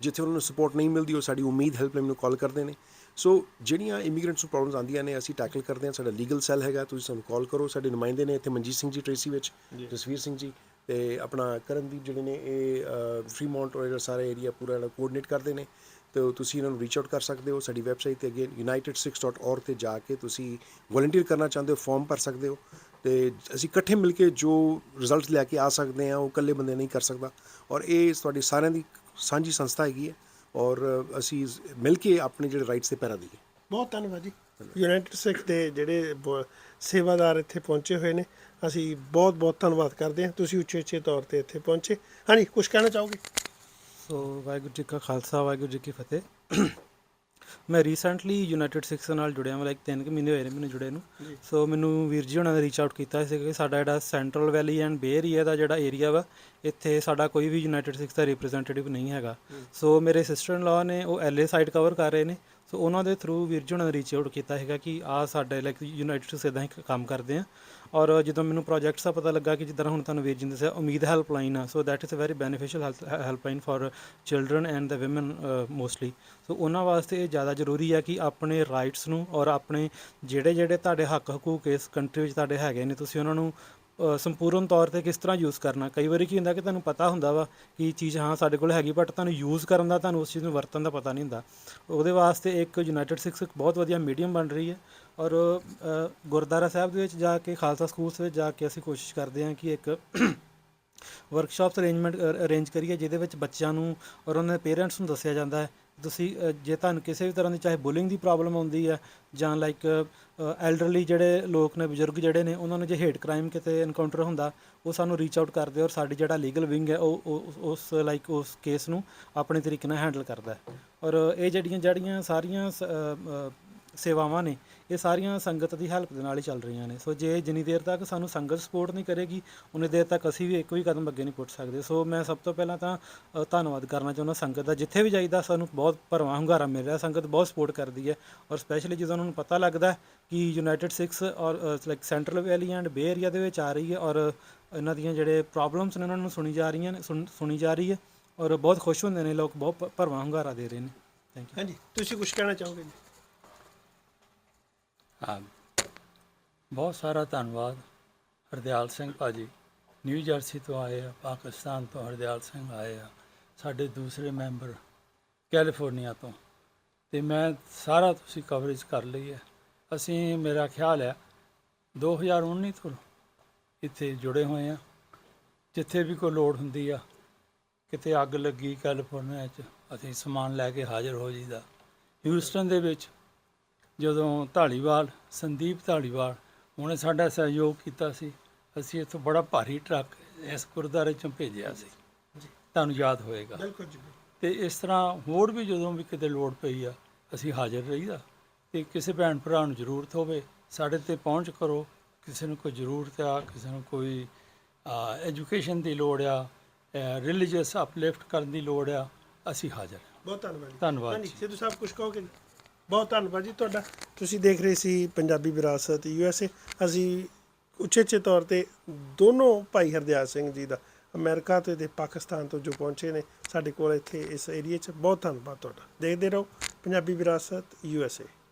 ਜਿੱਥੇ ਉਹਨਾਂ ਨੂੰ ਸਪੋਰਟ ਨਹੀਂ ਮਿਲਦੀ ਉਹ ਸਾਡੀ ਉਮੀਦ ਹੈਲਪਲਾਈਨ ਨੂੰ ਕਾਲ ਕਰਦੇ ਨੇ। ਸੋ ਜਿਹੜੀਆਂ ਇਮੀਗ੍ਰੈਂਟਸ ਨੂੰ ਪ੍ਰੋਬਲਮਸ ਆਉਂਦੀਆਂ ਨੇ ਅਸੀਂ ਟੈਕਲ ਕਰਦੇ ਹਾਂ। ਸਾਡਾ ਲੀਗਲ ਸੈੱਲ ਹੈਗਾ ਤੁਸੀਂ ਸਾਨੂੰ ਕਾਲ ਕਰੋ। ਸਾਡੇ ਨੁਮਾਇੰਦੇ ਨੇ ਇੱਥੇ ਮਨਜੀਤ ਸਿੰਘ ਜੀ ਟ੍ਰੇਸੀ ਵਿੱਚ ਜਸਵੀਰ ਸਿੰਘ ਜੀ ਤੇ ਆਪਣਾ ਕਰਨਦੀਪ ਜਿਹੜੇ ਨੇ ਇਹ ਫ੍ਰੀਮੌਂਟ ਔਰ ਸਾਰਾ ਏਰੀਆ ਪੂਰਾ ਜਿਹੜਾ ਕੋਆਰਡੀਨੇਟ ਕਰਦੇ ਨੇ। ਤੇ ਤੁਸੀਂ ਇਹਨਾਂ ਨੂੰ ਰੀਚ ਆਊਟ ਕਰ ਸਕਦੇ ਹੋ। ਸਾਡੀ ਵੈਬਸਾਈਟ ਤੇ ਅਗੇਨ united6.org ਤੇ ਜਾ ਕੇ ਤੁਸੀਂ ਵੋਲੰਟੀਅਰ ਕਰਨਾ ਚਾਹੁੰਦੇ ਹੋ ਫਾਰਮ ਭਰ ਸਕਦੇ ਹੋ। ਤੇ ਅਸੀਂ ਇਕੱਠੇ ਮਿਲ ਕੇ ਜੋ ਰਿਜ਼ਲਟ ਲੈ ਕੇ ਆ ਸਕਦੇ ਆ ਉਹ ਇਕੱਲੇ ਬੰਦੇ ਨਹੀਂ ਕਰ ਸਕਦਾ। ਔਰ ਇਹ ਤੁਹਾਡੀ ਸਾਰਿਆਂ ਦੀ ਸਾਂਝੀ ਸੰਸਥਾ ਹੈਗੀ ਹੈ ਔਰ ਅਸੀਂ ਮਿਲ ਕੇ ਆਪਣੇ ਜਿਹੜੇ ਰਾਈਟਸ ਤੇ ਪਹਿਰਾ ਦਈਏ ਬਹੁਤ ਧੰਨਵਾਦ ਜੀ। ਯੂਨਾਈਟਿਡ ਸਿੱਖ ਦੇ ਜਿਹੜੇ ਬ- ਸੇਵਾਦਾਰ ਇੱਥੇ ਪਹੁੰਚੇ ਹੋਏ ਨੇ ਅਸੀਂ ਬਹੁਤ ਬਹੁਤ ਧੰਨਵਾਦ ਕਰਦੇ ਹਾਂ। ਤੁਸੀਂ ਉੱਚੇ ਉੱਚੇ ਤੌਰ ਤੇ ਇੱਥੇ ਪਹੁੰਚੇ। ਹਾਂਜੀ ਕੁਝ ਕਹਿਣਾ ਚਾਹੋਗੇ? ਸੋ ਵਾਹਿਗੁਰੂ ਜੀ ਕਾ ਖਾਲਸਾ ਵਾਹਿਗੁਰੂ ਜੀ ਕੀ ਫਤਿਹ। ਮੈਂ ਰੀਸੈਂਟਲੀ ਯੂਨਾਈਟਿਡ ਸਿਕਸ ਨਾਲ ਜੁੜਿਆ ਮੈਂ ਲਾਈਕ 3 ਕੁ ਮਹੀਨੇ ਹੋਏ ਨੇ ਮੈਨੂੰ ਜੁੜੇ ਨੂੰ। ਸੋ ਮੈਨੂੰ ਵੀਰ ਜੀ ਉਹਨਾਂ ਨੇ ਰੀਚ ਆਊਟ ਕੀਤਾ ਸੀ ਕਿ ਸਾਡਾ ਜਿਹੜਾ Central Valley and Bay Area ਦਾ ਜਿਹੜਾ ਏਰੀਆ ਵਾ ਇੱਥੇ ਸਾਡਾ ਕੋਈ ਵੀ ਯੂਨਾਈਟਿਡ ਸਿਕਸ ਦਾ ਰਿਪਰੈਜ਼ੈਂਟੇਟਿਵ ਨਹੀਂ ਹੈਗਾ। ਸੋ ਮੇਰੇ ਸਿਸਟਰ ਇਨ ਲਾ ਨੇ ਉਹ ਐਲਏ ਸਾਈਡ ਕਵਰ ਕਰ ਰਹੇ ਨੇ। ਸੋ ਉਹਨਾਂ ਦੇ ਥਰੂ ਵੀਰ ਜੀ ਉਹਨਾਂ ਨੇ ਰੀਚ ਆਊਟ ਕੀਤਾ ਹੈਗਾ ਕਿ ਆ ਸਾਡੇ ਲਾਈਕ ਯੂਨਾਈਟਿਡ ਸਿਕਸ ਇਦਾਂ ਹੀ ਕੰਮ ਕਰਦੇ ਆ। ਔਰ ਜਦੋਂ ਮੈਨੂੰ ਪ੍ਰੋਜੈਕਟਸ ਦਾ ਪਤਾ ਲੱਗਾ ਕਿ ਜਿੱਦਾਂ ਹੁਣ ਤੁਹਾਨੂੰ ਵੀਰ ਜੀ ਨੇ ਉਮੀਦ ਹੈਲਪਲਾਈਨ ਆ so that is a very beneficial helpline for children and the women mostly so ਉਹਨਾਂ ਵਾਸਤੇ ਇਹ ਜ਼ਿਆਦਾ ਜ਼ਰੂਰੀ ਹੈ ਕਿ ਆਪਣੇ ਰਾਈਟਸ ਨੂੰ ਔਰ ਆਪਣੇ ਜਿਹੜੇ ਜਿਹੜੇ ਤੁਹਾਡੇ ਹੱਕ ਹਕੂਕ ਇਸ ਕੰਟਰੀ ਵਿੱਚ ਤੁਹਾਡੇ ਹੈਗੇ ਨੇ, ਤੁਸੀਂ ਉਹਨਾਂ ਨੂੰ ਸੰਪੂਰਨ ਤੌਰ ਤੇ ਕਿਸ ਤਰ੍ਹਾਂ ਯੂਜ਼ ਕਰਨਾ? ਕਈ ਵਾਰੀ ਕੀ ਹੁੰਦਾ ਕਿ ਤੁਹਾਨੂੰ ਪਤਾ ਹੁੰਦਾ ਵਾ ਕਿ ਇਹ ਚੀਜ਼ ਹਾਂ ਸਾਡੇ ਕੋਲ ਹੈਗੀ ਬਟ ਤੁਹਾਨੂੰ ਯੂਜ਼ ਕਰਨ ਦਾ ਤੁਹਾਨੂੰ ਉਸ ਚੀਜ਼ ਨੂੰ ਵਰਤਣ ਦਾ ਪਤਾ ਨਹੀਂ ਹੁੰਦਾ। ਉਹਦੇ ਵਾਸਤੇ ਇੱਕ ਯੂਨਾਈਟਿਡ ਸਿਕਸ ਇੱਕ ਬਹੁਤ ਵਧੀਆ ਮੀਡੀਅਮ ਬਣ ਰਹੀ ਹੈ ਔਰ ਅ, ਗੁਰਦੁਆਰਾ ਸਾਹਿਬ ਦੇ ਵਿੱਚ ਜਾ ਕੇ ਖਾਲਸਾ ਸਕੂਲਸ ਵਿੱਚ ਜਾ ਕੇ ਅਸੀਂ ਕੋਸ਼ਿਸ਼ ਕਰਦੇ ਹਾਂ ਕਿ ਇੱਕ ਵਰਕਸ਼ਾਪਸ ਅਰੇਂਜਮੈਂਟ ਅਰੇਂਜ ਕਰੀਏ ਜਿਹਦੇ ਵਿੱਚ ਬੱਚਿਆਂ ਨੂੰ ਔਰ ਉਹਨਾਂ ਦੇ ਪੇਰੈਂਟਸ ਨੂੰ ਦੱਸਿਆ ਜਾਂਦਾ ਹੈ ਤੁਸੀਂ ਜੇ ਤੁਹਾਨੂੰ ਕਿਸੇ ਵੀ ਤਰ੍ਹਾਂ ਦੀ ਚਾਹੇ ਬੁਲਿੰਗ ਦੀ ਪ੍ਰੋਬਲਮ ਆਉਂਦੀ ਹੈ ਜਾਂ ਲਾਈਕ ਐਲਡਰਲੀ ਜਿਹੜੇ ਲੋਕ ਨੇ, ਬਜ਼ੁਰਗ ਜਿਹੜੇ ਨੇ, ਉਹਨਾਂ ਨੂੰ ਜੇ ਹੇਟ ਕ੍ਰਾਈਮ ਕਿਤੇ ਐਨਕਾਊਂਟਰ ਹੁੰਦਾ, ਉਹ ਸਾਨੂੰ ਰੀਚ ਆਊਟ ਕਰਦੇ ਔਰ ਸਾਡੀ ਜਿਹੜਾ ਲੀਗਲ ਵਿੰਗ ਹੈ, ਉਹ, ਉਹ- ਉਸ ਲਾਈਕ ਉਸ ਕੇਸ ਨੂੰ ਆਪਣੇ ਤਰੀਕੇ ਨਾਲ ਹੈਂਡਲ ਕਰਦਾ ਔਰ ਇਹ ਜਿਹੜੀਆਂ ਜਿਹੜੀਆਂ ਸਾਰੀਆਂ ਸ- ਸੇਵਾਵਾਂ ਨੇ। ਇਹ ਸਾਰੀਆਂ ਸੰਗਤ ਦੀ ਹੈਲਪ ਦੇ ਨਾਲ ਹੀ ਚੱਲ ਰਹੀਆਂ ਨੇ। ਸੋ ਜੇ ਜਿੰਨੀ ਦੇਰ ਤੱਕ ਸਾਨੂੰ ਸੰਗਤ ਸਪੋਰਟ ਨਹੀਂ ਕਰੇਗੀ ਉਨੀ ਦੇਰ ਤੱਕ ਅਸੀਂ ਵੀ ਇੱਕ ਵੀ ਕਦਮ ਅੱਗੇ ਨਹੀਂ ਪੁੱਟ ਸਕਦੇ। ਸੋ ਮੈਂ ਸਭ ਤੋਂ ਪਹਿਲਾਂ ਤਾਂ ਅ, ਧੰਨਵਾਦ ਕਰਨਾ ਚਾਹੁੰਦਾ ਸੰਗਤ ਦਾ। ਜਿੱਥੇ ਵੀ ਜਾਈਦਾ ਸਾਨੂੰ ਬਹੁਤ ਭਰਵਾਂ ਹੁੰਗਾਰਾ ਮਿਲ ਰਿਹਾ। ਸੰਗਤ ਬਹੁਤ ਸਪੋਰਟ ਕਰਦੀ ਹੈ। ਔਰ ਸਪੈਸ਼ਲੀ ਜਦੋਂ ਉਹਨਾਂ ਨੂੰ ਪਤਾ ਲੱਗਦਾ ਹੈ ਕਿ ਯੂਨਾਈਟਿਡ ਸਿਕਸ ਔਰ like Central Valley and Bay Area ਦੇ ਵਿੱਚ ਆ ਰਹੀ ਹੈ ਔਰ ਇਹਨਾਂ ਦੀਆਂ ਜਿਹੜੇ ਪ੍ਰੋਬਲਮਸ ਨੇ ਉਹਨਾਂ ਨੂੰ ਸੁਣੀ ਜਾ ਰਹੀਆਂ ਨੇ ਸੁਣ- ਸੁਣੀ ਜਾ ਰਹੀ ਹੈ ਔਰ ਬਹੁਤ ਖੁਸ਼ ਹੁੰਦੇ ਨੇ। ਲੋਕ ਬਹੁਤ ਭ- ਭਰਵਾਂ ਹੁੰਗਾਰਾ ਦੇ ਰਹੇ ਨੇ। ਥੈਂਕ ਯੂ ਹਾਂਜੀ। ਤੁਸੀਂ ਕੁਝ ਕਹਿਣਾ ਚਾਹੋਗੇ ਜੀ? ਬਹੁਤ ਸਾਰਾ ਧੰਨਵਾਦ, ਹਰਦਿਆਲ ਸਿੰਘ ਭਾਜੀ। ਨਿਊ ਜਰਸੀ ਤੋਂ ਆਏ ਆ, ਪਾਕਿਸਤਾਨ ਤੋਂ ਹਰਦਿਆਲ ਸਿੰਘ ਆਏ ਆ, ਸਾਡੇ ਦੂਸਰੇ ਮੈਂਬਰ ਕੈਲੀਫੋਰਨੀਆ ਤੋਂ। ਤੇ ਮੈਂ ਸਾਰਾ ਤੁਸੀਂ ਕਵਰੇਜ ਕਰ ਲਈ ਹੈ। ਅਸੀਂ, ਮੇਰਾ ਖਿਆਲ ਹੈ 2019 ਤੋਂ ਇੱਥੇ ਜੁੜੇ ਹੋਏ ਆ। ਜਿੱਥੇ ਵੀ ਕੋਈ ਲੋੜ ਹੁੰਦੀ ਆ, ਕਿਤੇ ਅੱਗ ਲੱਗੀ ਕੈਲੀਫੋਰਨੀਆ 'ਚ, ਅਸੀਂ ਸਮਾਨ ਲੈ ਕੇ ਹਾਜ਼ਰ ਹੋ ਜੀਦਾ ਹਿਊਸਟਨ ਦੇ ਵਿੱਚ ਜਦੋਂ ਢਾਲੀਵਾਲ ਸੰਦੀਪ ਢਾਲੀਵਾਲ ਉਹਨੇ ਸਾਡਾ ਸਹਿਯੋਗ ਕੀਤਾ ਸੀ। ਅਸੀਂ ਇੱਥੋਂ ਬੜਾ ਭਾਰੀ ਟਰੱਕ ਇਸ ਗੁਰਦਾਰੇ ਚੋਂ ਭੇਜਿਆ ਸੀ। ਤੁਹਾਨੂੰ ਯਾਦ ਹੋਏਗਾ। ਬਿਲਕੁਲ ਜੀ ਤੇ ਇਸ ਤਰ੍ਹਾਂ ਹੋਰ ਵੀ ਜਦੋਂ ਵੀ ਕਿਤੇ ਲੋੜ ਪਈ ਆ ਅਸੀਂ ਹਾਜ਼ਰ ਰਹੀਦਾ। ਤੇ ਕਿਸੇ ਭੈਣ ਭਰਾ ਨੂੰ ਜ਼ਰੂਰਤ ਹੋਵੇ ਸਾਡੇ ਤੇ ਪਹੁੰਚ ਕਰੋ। ਕਿਸੇ ਨੂੰ ਕੋਈ ਜ਼ਰੂਰਤ ਆ ਕਿਸੇ ਨੂੰ ਕੋਈ ਐਜੂਕੇਸ਼ਨ ਦੀ ਲੋੜ ਆ ਰਿਲੀਜੀਅਸ ਅਪਲਿਫਟ ਕਰਨ ਦੀ ਲੋੜ ਆ ਅਸੀਂ ਹਾਜ਼ਰ ਹਾਂ। ਬਹੁਤ ਧੰਨਵਾਦ ਧੰਨਵਾਦ। ਸਿੱਧੂ ਸਾਹਿਬ ਕੁਝ ਕਹੋਗੇ ਬਹੁਤ ਧੰਨਵਾਦ ਜੀ ਤੁਹਾਡਾ। ਤੁਸੀਂ ਦੇਖ ਰਹੇ ਸੀ ਪੰਜਾਬੀ ਵਿਰਾਸਤ ਯੂ ਐਸ ਏ। ਅਸੀਂ ਉਚੇਚੇ ਤੌਰ ਤੇ ਦੋਨੋਂ ਭਾਈ ਹਰਦਿਆਲ ਸਿੰਘ ਜੀ ਦਾ ਅਮਰੀਕਾ ਤੇ ਤੇ ਪਾਕਿਸਤਾਨ ਤੋਂ ਜੋ ਪਹੁੰਚੇ ਨੇ, ਸਾਡੇ ਕੋਲ ਇੱਥੇ ਇਸ ਏਰੀਏ 'ਚ ਬਹੁਤ ਧੰਨਵਾਦ ਤੁਹਾਡਾ। ਦੇਖਦੇ ਰਹੋ ਪੰਜਾਬੀ ਵਿਰਾਸਤ ਯੂ ਐਸ ਏ।